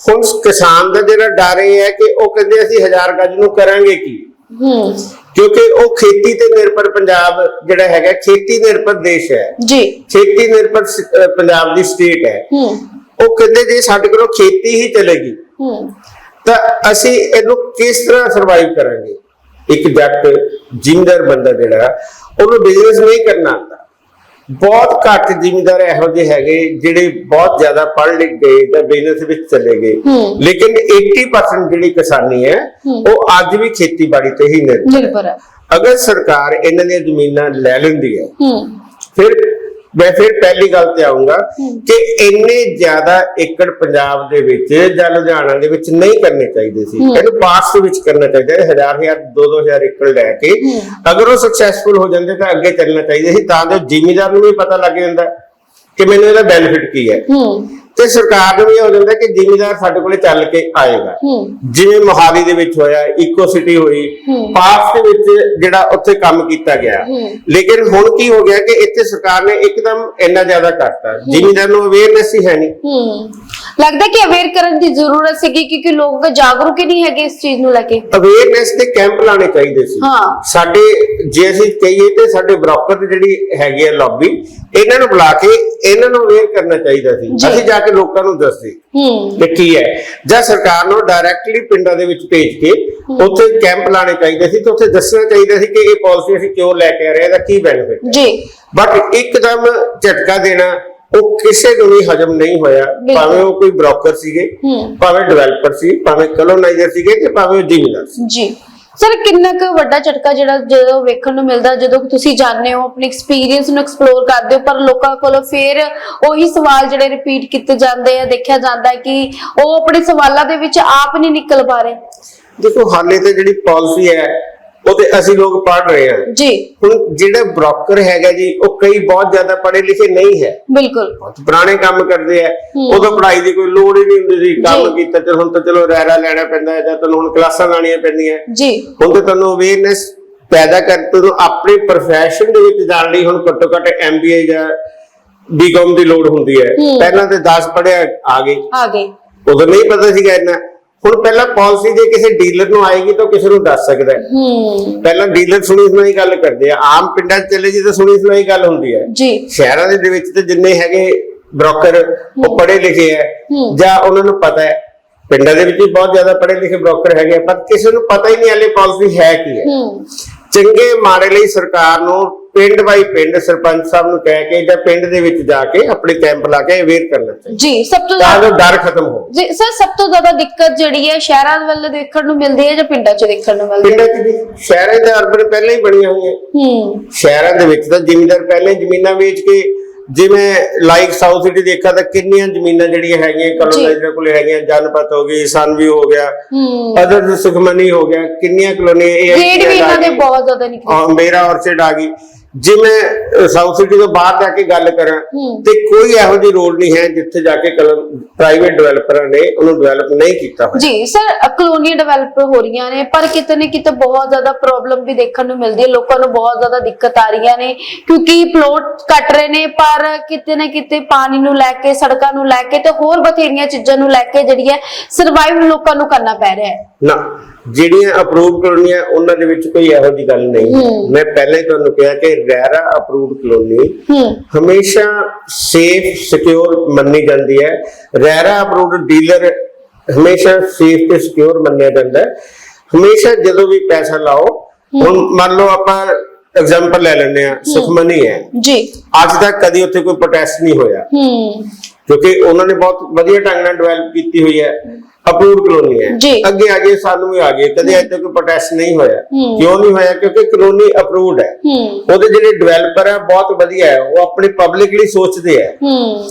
ਹੁਣ ਕਿਸਾਨ ਦਾ ਜਿਹੜਾ ਡਰ ਇਹ ਹੈ ਕਿ ਉਹ ਕਹਿੰਦੇ ਅਸੀਂ 1000 ਗਜ ਨੂੰ ਕਰਾਂਗੇ ਕੀ? ਹੂੰ। ਕਿਉਂਕਿ ਉਹ ਖੇਤੀ ਤੇ ਨਿਰਭਰ ਪੰਜਾਬ ਜਿਹੜਾ ਹੈਗਾ ਖੇਤੀ ਨਿਰਭਰ ਦੇਸ਼ ਹੈ। ਜੀ। ਖੇਤੀ ਨਿਰਭਰ ਪੰਜਾਬ ਦੀ ਸਟੇਟ ਹੈ। ਹੂੰ। ਉਹ ਕਹਿੰਦੇ ਜੇ ਸਾਡੇ ਕੋਲੋਂ ਖੇਤੀ ਹੀ ਚਲੇਗੀ। ਹੂੰ। ਤਾਂ ਅਸੀਂ ਇਹਨੂੰ ਕਿਸ ਤਰ੍ਹਾਂ ਸਰਵਾਈਵ ਕਰਾਂਗੇ? ਇੱਕ ਜੱਟ ਜ਼ਿਮੀਂਦਾਰ ਬੰਦਾ ਜਿਹੜਾ ਉਹਨੂੰ ਬਿਜ਼ਨਸ ਨਹੀਂ ਕਰਨਾ ਆਉਂਦਾ। ਬਹੁਤ ਘੱਟ ਜ਼ਿਮੀਂਦਾਰ ਇਹੋ ਜਿਹੇ ਹੈਗੇ ਜਿਹੜੇ ਬਹੁਤ ਜ਼ਿਆਦਾ ਪੜ੍ਹ ਲਿਖ ਗਏ ਤਾਂ ਬਿਜ਼ਨਸ ਵਿੱਚ ਚਲੇ ਗਏ। ਲੇਕਿਨ 80% ਜਿਹੜੀ ਕਿਸਾਨੀ ਹੈ ਉਹ ਅੱਜ ਵੀ ਖੇਤੀਬਾੜੀ ਤੇ ਹੀ ਨਿਰਭਰ ਹੈ। ਅਗਰ ਸਰਕਾਰ ਇਹਨਾਂ ਦੀਆਂ ਜ਼ਮੀਨਾਂ ਲੈ ਲੈਂਦੀ ਹੂੰ। ਫਿਰ ਮੈਂ ਫਿਰ ਪਹਿਲੀ ਗੱਲ ਤੇ ਆਉਂਗਾ ਕਿ ਇੰਨੇ ਜ਼ਿਆਦਾ ਏਕੜ ਪੰਜਾਬ ਦੇ ਵਿੱਚ ਜਾਂ ਲੁਧਿਆਣਾ ਦੇ ਵਿੱਚ ਨਹੀਂ ਕਰਨੇ ਚਾਹੀਦੇ ਸੀ। ਇਹਨੂੰ ਪਾਸ ਦੇ ਵਿੱਚ ਕਰਨਾ ਚਾਹੀਦਾ ਹੈ। ਹਜ਼ਾਰ ਹਜ਼ਾਰ ਦੋ ਦੋ ਹਜ਼ਾਰ ਏਕੜ ਲੈ ਕੇ ਅਗਰ ਉਹ ਸਕਸੈਸਫੁਲ ਹੋ ਜਾਂਦੇ ਤਾਂ ਅੱਗੇ ਚੱਲਣਾ ਚਾਹੀਦਾ ਸੀ ਤਾਂ ਜੋ ਜ਼ਿਮੀਦਾਰ ਨੂੰ ਵੀ ਪਤਾ ਲੱਗ ਜਾਂਦਾ ਕਿ ਮੈਨੂੰ ਇਹਦਾ ਬੈਨੀਫਿਟ ਕੀ ਹੂੰ। ਤੇ ਸਰਕਾਰ ਨੂੰ ਵੀ ਇਹ ਹੋ ਜਾਂਦਾ ਕਿ ਜ਼ਿਮੀਦਾਰ ਸਾਡੇ ਕੋਲੇ ਚੱਲ ਕੇ ਆਏਗਾ। ਜਿਵੇਂ ਮੋਹਾਲੀ ਦੇ ਵਿੱਚ ਹੋਇਆ ਇਕੋ ਸਿਟੀ ਹੋਈ ਪਾਸ ਦੇ ਵਿੱਚ ਜਿਹੜਾ ਉੱਥੇ ਕੰਮ ਕੀਤਾ ਗਿਆ। ਲੇਕਿਨ ਹੁਣ ਕੀ ਹੋ ਗਿਆ ਕਿ ਇੱਥੇ ਸਰਕਾਰ ਨੇ ਇੱਕਦਮ ਇੰਨਾ ਜ਼ਿਆਦਾ ਕਰਤਾ। ਜ਼ਿਮੀਦਾਰ ਨੂੰ ਅਵੇਅਰਨੈਸ ਹੀ ਹੈ ਨਹੀਂ। ਲੱਗਦਾ ਕਿ ਅਵੇਅਰ ਕਰਨ ਦੀ ਜ਼ਰੂਰਤ ਸੀਗੀ ਕਿਉਂਕਿ ਲੋਕ ਜਾਗਰੂਕ ਹੀ ਨਹੀਂ ਹੈਗੇ ਇਸ ਚੀਜ਼ ਨੂੰ ਲੈ ਕੇ। ਅਵੇਅਰਨੈਸ ਦੇ ਕੈਂਪ ਲਾਣੇ ਚਾਹੀਦੇ ਸੀ। ਹਾਂ। ਸਾਡੇ ਜੇ ਅਸੀਂ ਕਹੀਏ ਤੇ ਸਾਡੇ ਬ੍ਰੋਕਰ ਦੀ ਜਿਹੜੀ ਹੈਗੀ ਹੈ ਲੌਬੀ ਇਹਨਾਂ ਨੂੰ ਬੁਲਾ ਕੇ ਇਹਨਾਂ ਨੂੰ ਅਵੇਅਰ ਕਰਨਾ ਚਾਹੀਦਾ ਸੀ। ਜੀ। ਅਸੀਂ ਜਾ ਕੇ ਲੋਕਾਂ ਨੂੰ ਦੱਸਦੇ ਹੂੰ। ਕਿ ਕੀ ਹੈ। ਜਾਂ ਸਰਕਾਰ ਨੂੰ ਡਾਇਰੈਕਟਲੀ ਪਿੰਡਾਂ ਦੇ ਵਿੱਚ ਭੇਜ ਕੇ ਉੱਥੇ ਕੈਂਪ ਲਾਣੇ ਚਾਹੀਦੇ ਸੀ ਤੇ ਉੱਥੇ ਦੱਸਣਾ ਚਾਹੀਦਾ ਸੀ ਕਿ ਇਹ ਪਾਲਿਸੀ ਅਸੀਂ ਕਿਉਂ ਲੈ ਕੇ ਆ ਰਹੇ ਹਾਂ ਦਾ ਕੀ ਬੈਨੀਫਿਟ ਜੀ। ਬਟ ਇੱਕਦਮ ਝਟਕਾ ਦੇਣਾ ਉਹ ਕਿਸੇ ਨੂੰ ਵੀ ਹਜਮ ਨਹੀਂ ਹੋਇਆ। ਭਾਵੇਂ ਉਹ ਕੋਈ ਬ੍ਰੋਕਰ ਸੀਗੇ। ਭਾਵੇਂ ਡਿਵੈਲਪਰ ਸੀ ਭਾਵੇਂ ਕਲੋਨਾਈਜ਼ਰ ਸੀਗੇ ਤੇ ਭਾਵੇਂ ਜ਼ਿਮੀਂਦਾਰ ਸੀ ਜੀ ਸਰ ਕਿੰਨਾ ਕੁ ਵੱਡਾ ਝਟਕਾ ਜਿਹੜਾ ਜਦੋਂ ਵੇਖਣ ਨੂੰ ਮਿਲਦਾ ਜਦੋਂ ਤੁਸੀਂ ਜਾਣਦੇ ਹੋ ਆਪਣੇ ਐਕਸਪੀਰੀਅੰਸ ਨੂੰ ਐਕਸਪਲੋਰ ਕਰਦੇ ਹੋ ਪਰ ਲੋਕਾਂ ਕੋਲੋਂ ਫਿਰ ਉਹੀ ਸਵਾਲ ਜਿਹੜੇ ਰਿਪੀਟ ਕੀਤੇ ਜਾਂਦੇ ਆ ਦੇਖਿਆ ਜਾਂਦਾ ਕਿ ਉਹ ਆਪਣੇ ਸਵਾਲਾਂ ਦੇ ਵਿੱਚ ਆਪ ਨਹੀਂ ਨਿਕਲ ਪਾ ਰਹੇ ਦੇਖੋ ਹਾਲੇ ਤੇ ਜਿਹੜੀ ਪਾਲਿਸੀ ਹੈ ਉਹ ਤੇ ਅਸੀਂ ਲੋਕ ਪੜ੍ਹ ਰਹੇ ਹਾਂ। ਜੀ। ਹੁਣ ਜਿਹੜਾ ਬ੍ਰੋਕਰ ਹੈਗਾ ਜੀ ਉਹ ਕਈ ਬਹੁਤ ਜ਼ਿਆਦਾ ਪੜ੍ਹੇ ਲਿਖੇ ਨਹੀਂ ਹੈ। ਬਿਲਕੁਲ। ਬਹੁਤ ਪੁਰਾਣੇ ਕੰਮ ਕਰਦੇ ਆ। ਉਦੋਂ ਪੜ੍ਹਾਈ ਦੀ ਕੋਈ ਲੋੜ ਹੀ ਨਹੀਂ ਹੁੰਦੀ ਸੀ। ਕੰਮ। ਕੀਤਾ ਤੇ ਹੁਣ ਤਾਂ ਚਲੋ ਰਹਿਰਾ ਲੈਣਾ ਪੈਂਦਾ ਹੈ ਜਾਂ ਤੁਹਾਨੂੰ ਹੁਣ ਕਲਾਸਾਂ ਲਾਣੀਆਂ ਪੈਂਦੀਆਂ। ਜੀ। ਹੁਣ ਤੇ ਤੁਹਾਨੂੰ ਅਵੇਅਰਨੈਸ ਪੈਦਾ ਕਰ ਤੁਹਾਨੂੰ ਆਪਣੇ profession ਦੇ ਵਿੱਚ ਜਾਣ ਲਈ ਹੁਣ ਘੱਟੋ ਘੱਟ MBA ਜਾਂ BCom ਦੀ ਲੋੜ ਹੁੰਦੀ ਹੈ। ਹੂੰ। ਪਹਿਲਾਂ ਤੇ 10 ਪੜਿਆ ਆ ਗਏ। ਆ ਗਏ। ਉਦੋਂ ਨਹੀਂ ਪਤਾ ਸੀਗਾ ਇੰਨਾ। ਹੁਣ ਪਹਿਲਾਂ ਪਾਲਿਸੀ ਜੇ ਕਿਸੇ ਡੀਲਰ ਨੂੰ ਆਏਗੀ ਤਾਂ ਕਿਸੇ ਨੂੰ ਦੱਸ ਸਕਦਾ ਹੈ। ਹੂੰ। ਪਹਿਲਾਂ ਡੀਲਰ ਸੁਣੀ ਸੁਣਾਈ ਗੱਲ ਕਰਦੇ ਆ। ਆਮ ਪਿੰਡਾਂ 'ਚ ਚਲੇ ਜੀ ਤਾਂ ਸੁਣੀ ਸੁਣਾਈ ਗੱਲ ਹੁੰਦੀ ਹੈ। ਜੀ। ਸ਼ਹਿਰਾਂ ਦੇ ਵਿੱਚ ਤੇ ਜਿੰਨੇ ਹੈਗੇ ਬ੍ਰੋਕਰ ਉਹ ਪੜ੍ਹੇ ਲਿਖੇ ਹੂੰ। ਜਾਂ ਉਹਨਾਂ ਨੂੰ ਪਤਾ ਹੈ। ਪਿੰਡਾਂ ਦੇ ਵਿੱਚ ਵੀ ਬਹੁਤ ਜ਼ਿਆਦਾ ਪੜ੍ਹੇ ਲਿਖੇ ਬ੍ਰੋਕਰ ਹੈਗੇ ਆ, ਪਰ ਕਿਸੇ ਨੂੰ ਪਤਾ ਹੀ ਨਹੀਂ ਹਲੇ ਪਾਲਿਸੀ ਹੈ ਕੀ ਹੈ। ਹੂੰ। ਚੰਗੇ ਮਾੜੇ ਲਈ ਸਰਕਾਰ ਨੂੰ ਪਿੰਡ ਬਾਈ ਪਿੰਡ ਸਰਪੰਚ ਸਾਹਿਬ ਨੂੰ ਕਹਿ ਕੇ ਜਾਂ ਪਿੰਡ ਦੇ ਵਿੱਚ ਜਾ ਕੇ ਆਪਣੇ ਕੈਂਪ ਲਾ ਕੇ ਅਵੇਅਰ ਕਰਨਾ ਚਾਹੀਦਾ। ਜੀ ਸਭ ਤੋਂ ਤਾਂ ਜ਼ਿਆਦਾ ਡਰ ਖਤਮ ਹੋ ਜੀ ਸਰ ਸਭ ਤੋਂ ਜ਼ਿਆਦਾ ਦਿੱਕਤ ਜਿਹੜੀ ਹੈ ਸ਼ਹਿਰਾਂ ਵੱਲ ਦੇਖਣ ਨੂੰ ਮਿਲਦੀ ਹੈ ਜਾਂ ਪਿੰਡਾਂ 'ਚ ਦੇਖਣ ਨੂੰ ਮਿਲਦੀ ਹੈ? ਪਿੰਡਾਂ 'ਚ ਵੀ ਸ਼ਹਿਰਾਂ ਦੇ ਅਰਬਨ ਪਹਿਲਾਂ ਹੀ ਬਣੀਆਂ ਹੋਈਆਂ। ਹੂੰ। ਸ਼ਹਿਰਾਂ ਦੇ ਵਿੱਚ ਤਾਂ ਜ਼ਿਮੀਂਦਾਰ ਪਹਿਲਾਂ ਹੀ ਜ਼ਮੀਨਾਂ ਵੇਚ ਕੇ ਜਿਵੇਂ ਲਾਈਕ ਸਾਊਥ ਸਿਟੀ ਦੇਖਾ ਤਾਂ ਕਿੰਨੀਆਂ ਜ਼ਮੀਨਾਂ ਜਿਹੜੀਆਂ ਹੈਗੀਆਂ ਕਲੋਨਾਈਜ਼ਰ ਕੋਲੇ ਹੈਗੀਆਂ ਜਨਪਤ ਹੋ ਗਈ ਸਨਵੀ ਹੋ ਗਿਆ ਹੂੰ। ਅਦਰ ਸੁਖਮਨੀ ਹੋ ਗਿਆ ਕਿੰਨੀਆਂ ਕਲੋਨੀ ਇਹ ਰੇਟ ਵੀ ਇਹਨਾਂ ਦੇ ਬਹੁਤ ਜ਼ਿਆਦਾ ਨਿਕਲੇ। ਹਾਂ, ਮੇਰਾ ਔਰਚਿਡ ਆ ਗਈ। ਜੇ ਮੈਂ ਸਾਊਥ ਸਿਟੀ ਤੋਂ ਬਾਹਰ ਜਾ ਕੇ ਗੱਲ ਕਰਾਂ। ਤੇ ਕੋਈ ਇਹੋ ਜਿਹੀ ਰੋਡ ਨਹੀਂ ਹੈ ਜਿੱਥੇ ਜਾ ਕੇ ਪ੍ਰਾਈਵੇਟ ਡਿਵੈਲਪਰਾਂ ਨੇ ਉਹਨੂੰ ਡਿਵੈਲਪ ਨਹੀਂ ਕੀਤਾ ਹੋਇਆ ਜੀ ਸਰ ਕਲੋਨੀਆਂ ਡਿਵੈਲਪ ਹੋ ਰਹੀਆਂ ਨੇ ਪਰ ਕਿਤੇ ਨਾ ਕਿਤੇ ਬਹੁਤ ਜ਼ਿਆਦਾ ਪ੍ਰੋਬਲਮ ਵੀ ਦੇਖਣ ਨੂੰ ਮਿਲਦੀ ਹੈ ਲੋਕਾਂ ਨੂੰ ਬਹੁਤ ਜ਼ਿਆਦਾ ਦਿੱਕਤ ਆ ਰਹੀਆਂ ਨੇ ਕਿਉਂਕਿ ਪਲੋਟ ਕੱਟ ਰਹੇ ਨੇ ਪਰ ਕਿਤੇ ਨਾ ਕਿਤੇ ਪਾਣੀ ਨੂੰ ਲੈ ਕੇ ਸੜਕਾਂ ਨੂੰ ਲੈ ਕੇ ਤੇ ਹੋਰ ਬਥੇਰੀਆਂ ਚੀਜ਼ਾਂ ਨੂੰ ਲੈ ਕੇ ਜਿਹੜੀ ਹੈ ਸਰਵਾਈਵ ਲੋਕਾਂ ਨੂੰ ਕਰਨਾ ਪੈ ਰਿਹਾ ਹੈ ਨਾ ਜਿਹੜੀਆਂ ਅਪਰੂਵ ਕਲੋਨੀਆਂ ਉਹਨਾਂ ਦੇ ਵਿੱਚ ਕੋਈ ਇਹੋ ਜਿਹੀ ਗੱਲ ਨਹੀਂ। ਮੈਂ ਪਹਿਲਾਂ ਹੀ ਤੁਹਾਨੂੰ ਕਿਹਾ ਕਿ ਰੈਰਾ ਅਪਰੂਵਡ ਕਲੋਨੀ ਹਮੇਸ਼ਾ ਸੇਫ ਸਿਕਿਉਰ ਮੰਨੀ ਜਾਂਦੀ ਹੈ। ਰੈਰਾ ਅਪਰੂਵਡ ਡੀਲਰ ਹਮੇਸ਼ਾ ਸੇਫ ਤੇ ਸਿਕਿਉਰ ਮੰਨਿਆ ਜਾਂਦਾ ਹੈ। ਹਮੇਸ਼ਾ ਜਦੋਂ ਵੀ ਪੈਸਾ ਲਾਓ ਹੁਣ ਮੰਨ ਲਓ ਆਪਾਂ ਐਗਜ਼ਾਮਪਲ ਲੈ ਲੈਂਦੇ ਆ ਸੁਖਮਨੀ ਹੈ। ਜੀ। ਅੱਜ ਤੱਕ ਕਦੀ ਉੱਥੇ ਕੋਈ ਪ੍ਰੋਟੈਸਟ ਨਹੀਂ ਹੋਇਆ। ਕਿਉਂਕਿ ਉਹਨਾਂ ਨੇ ਬਹੁਤ ਵਧੀਆ ਢੰਗ ਨਾਲ ਡਿਵੈਲਪ ਕੀਤੀ ਹੋਈ ਹੈ। ਅਪਰੂਵਡ ਕਲੋਨੀ ਜੀ। ਹੈ ਅੱਗੇ ਆ ਗਏ ਸਾਨੂੰ ਵੀ ਆ ਗਏ। ਕਦੇ ਅੱਜ ਤੱਕ ਕੋਈ ਪ੍ਰੋਟੈਸਟ ਨਹੀਂ ਹੋਇਆ। ਹੂੰ। ਕਿਉਂ ਨਹੀਂ ਹੋਇਆ? ਕਿਉਂਕਿ ਕਲੋਨੀ ਅਪਰੂਵਡ ਹੈ। ਹੂੰ। ਉਹਦੇ ਜਿਹੜੇ ਡਿਵੈਲਪਰ ਹੈ ਬਹੁਤ ਵਧੀਆ ਹੈ। ਉਹ ਆਪਣੀ ਪਬਲਿਕ ਲਈ ਸੋਚਦੇ ਹੂੰ।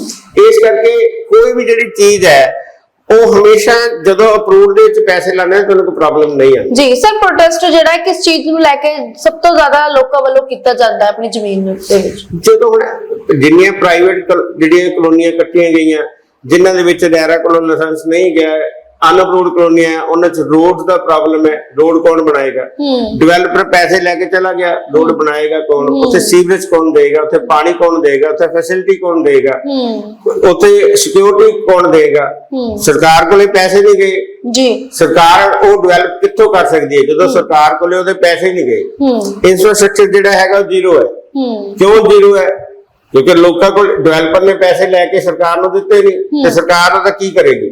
ਇਸ ਕਰਕੇ ਕੋਈ ਵੀ ਜਿਹੜੀ ਚੀਜ਼ ਹੈ ਉਹ ਹਮੇਸ਼ਾ ਜਦੋਂ ਅਪਰੂਵਡ ਦੇ ਵਿੱਚ ਪੈਸੇ ਲਾਣੇ ਆ ਤੁਹਾਨੂੰ ਕੋਈ ਪ੍ਰੋਬਲਮ ਨਹੀਂ ਆਉਂਦੀ। ਜੀ ਸਰ ਪ੍ਰੋਟੈਸਟ ਜਿਹੜਾ ਹੈ ਕਿਸ ਚੀਜ਼ ਨੂੰ ਲੈ ਕੇ ਸਭ ਤੋਂ ਜ਼ਿਆਦਾ ਲੋਕਾਂ ਵੱਲੋਂ ਕੀਤਾ ਜਾਂਦਾ ਹੈ ਆਪਣੀ ਜ਼ਮੀਨ ਨੂੰ ਦੇ ਵਿੱਚ? ਜਦੋਂ ਹੁਣ ਜਿੰਨੀਆਂ ਪ੍ਰਾਈਵੇਟ ਜਿਹੜੀਆਂ ਕਲੋਨੀਆਂ ਕੱਟੀਆਂ ਗਈਆਂ ਜਿਨ੍ਹਾਂ ਦੇ ਵਿੱਚ ਰੈਰਾ ਕੋਲੋਂ ਲਾਇਸੈਂਸ ਨਹੀਂ ਗਿਆ ਅਨਅਪਰੂਵਡ ਕਲੋਨੀਆਂ ਹੈ, ਉਹਨਾਂ 'ਚ ਰੋਡ ਦਾ ਪ੍ਰੋਬਲਮ ਹੈ ਰੋਡ ਕੌਣ ਬਣਾਏਗਾ? ਡਿਵੈਲਪਰ ਪੈਸੇ ਲੈ ਕੇ ਚਲਾ ਗਿਆ ਰੋਡ ਬਣਾਏਗਾ ਕੌਣ? ਉੱਥੇ ਸੀਵਰੇਜ ਕੌਣ ਦੇਗਾ? ਉੱਥੇ ਪਾਣੀ ਕੌਣ ਦੇਗਾ? ਉੱਥੇ ਫੈਸਿਲਿਟੀ ਕੌਣ ਦੇਗਾ? ਉੱਥੇ ਸਿਕਿਉਰਿਟੀ ਕੌਣ ਦੇਗਾ? ਸਰਕਾਰ ਕੋਲੇ ਪੈਸੇ ਨਹੀਂ ਗਏ। ਜੀ। ਸਰਕਾਰ ਉਹ ਡਿਵੈਲਪ ਕਿੱਥੋਂ ਕਰ ਸਕਦੀ ਹੈ? ਜਦੋਂ ਸਰਕਾਰ ਕੋਲੇ ਉਹਦੇ ਪੈਸੇ ਨਹੀਂ ਗਏ। ਇਨਫਰਾਸਟ੍ਰਕਚਰ ਜਿਹੜਾ ਹੈਗਾ ਉਹ ਜ਼ੀਰੋ ਹੂੰ। ਕਿਉਂ ਜ਼ੀਰੋ ਹੈ? ਕਿਉਂਕਿ ਲੋਕਾਂ ਕੋਲ ਡਿਵੈਲਪਰ ਨੇ ਪੈਸੇ ਲੈ ਕੇ ਸਰਕਾਰ ਨੂੰ ਦਿੱਤੇ ਨਹੀਂ ਤੇ ਸਰਕਾਰ ਉਹਦਾ ਕੀ ਕਰੇਗੀ?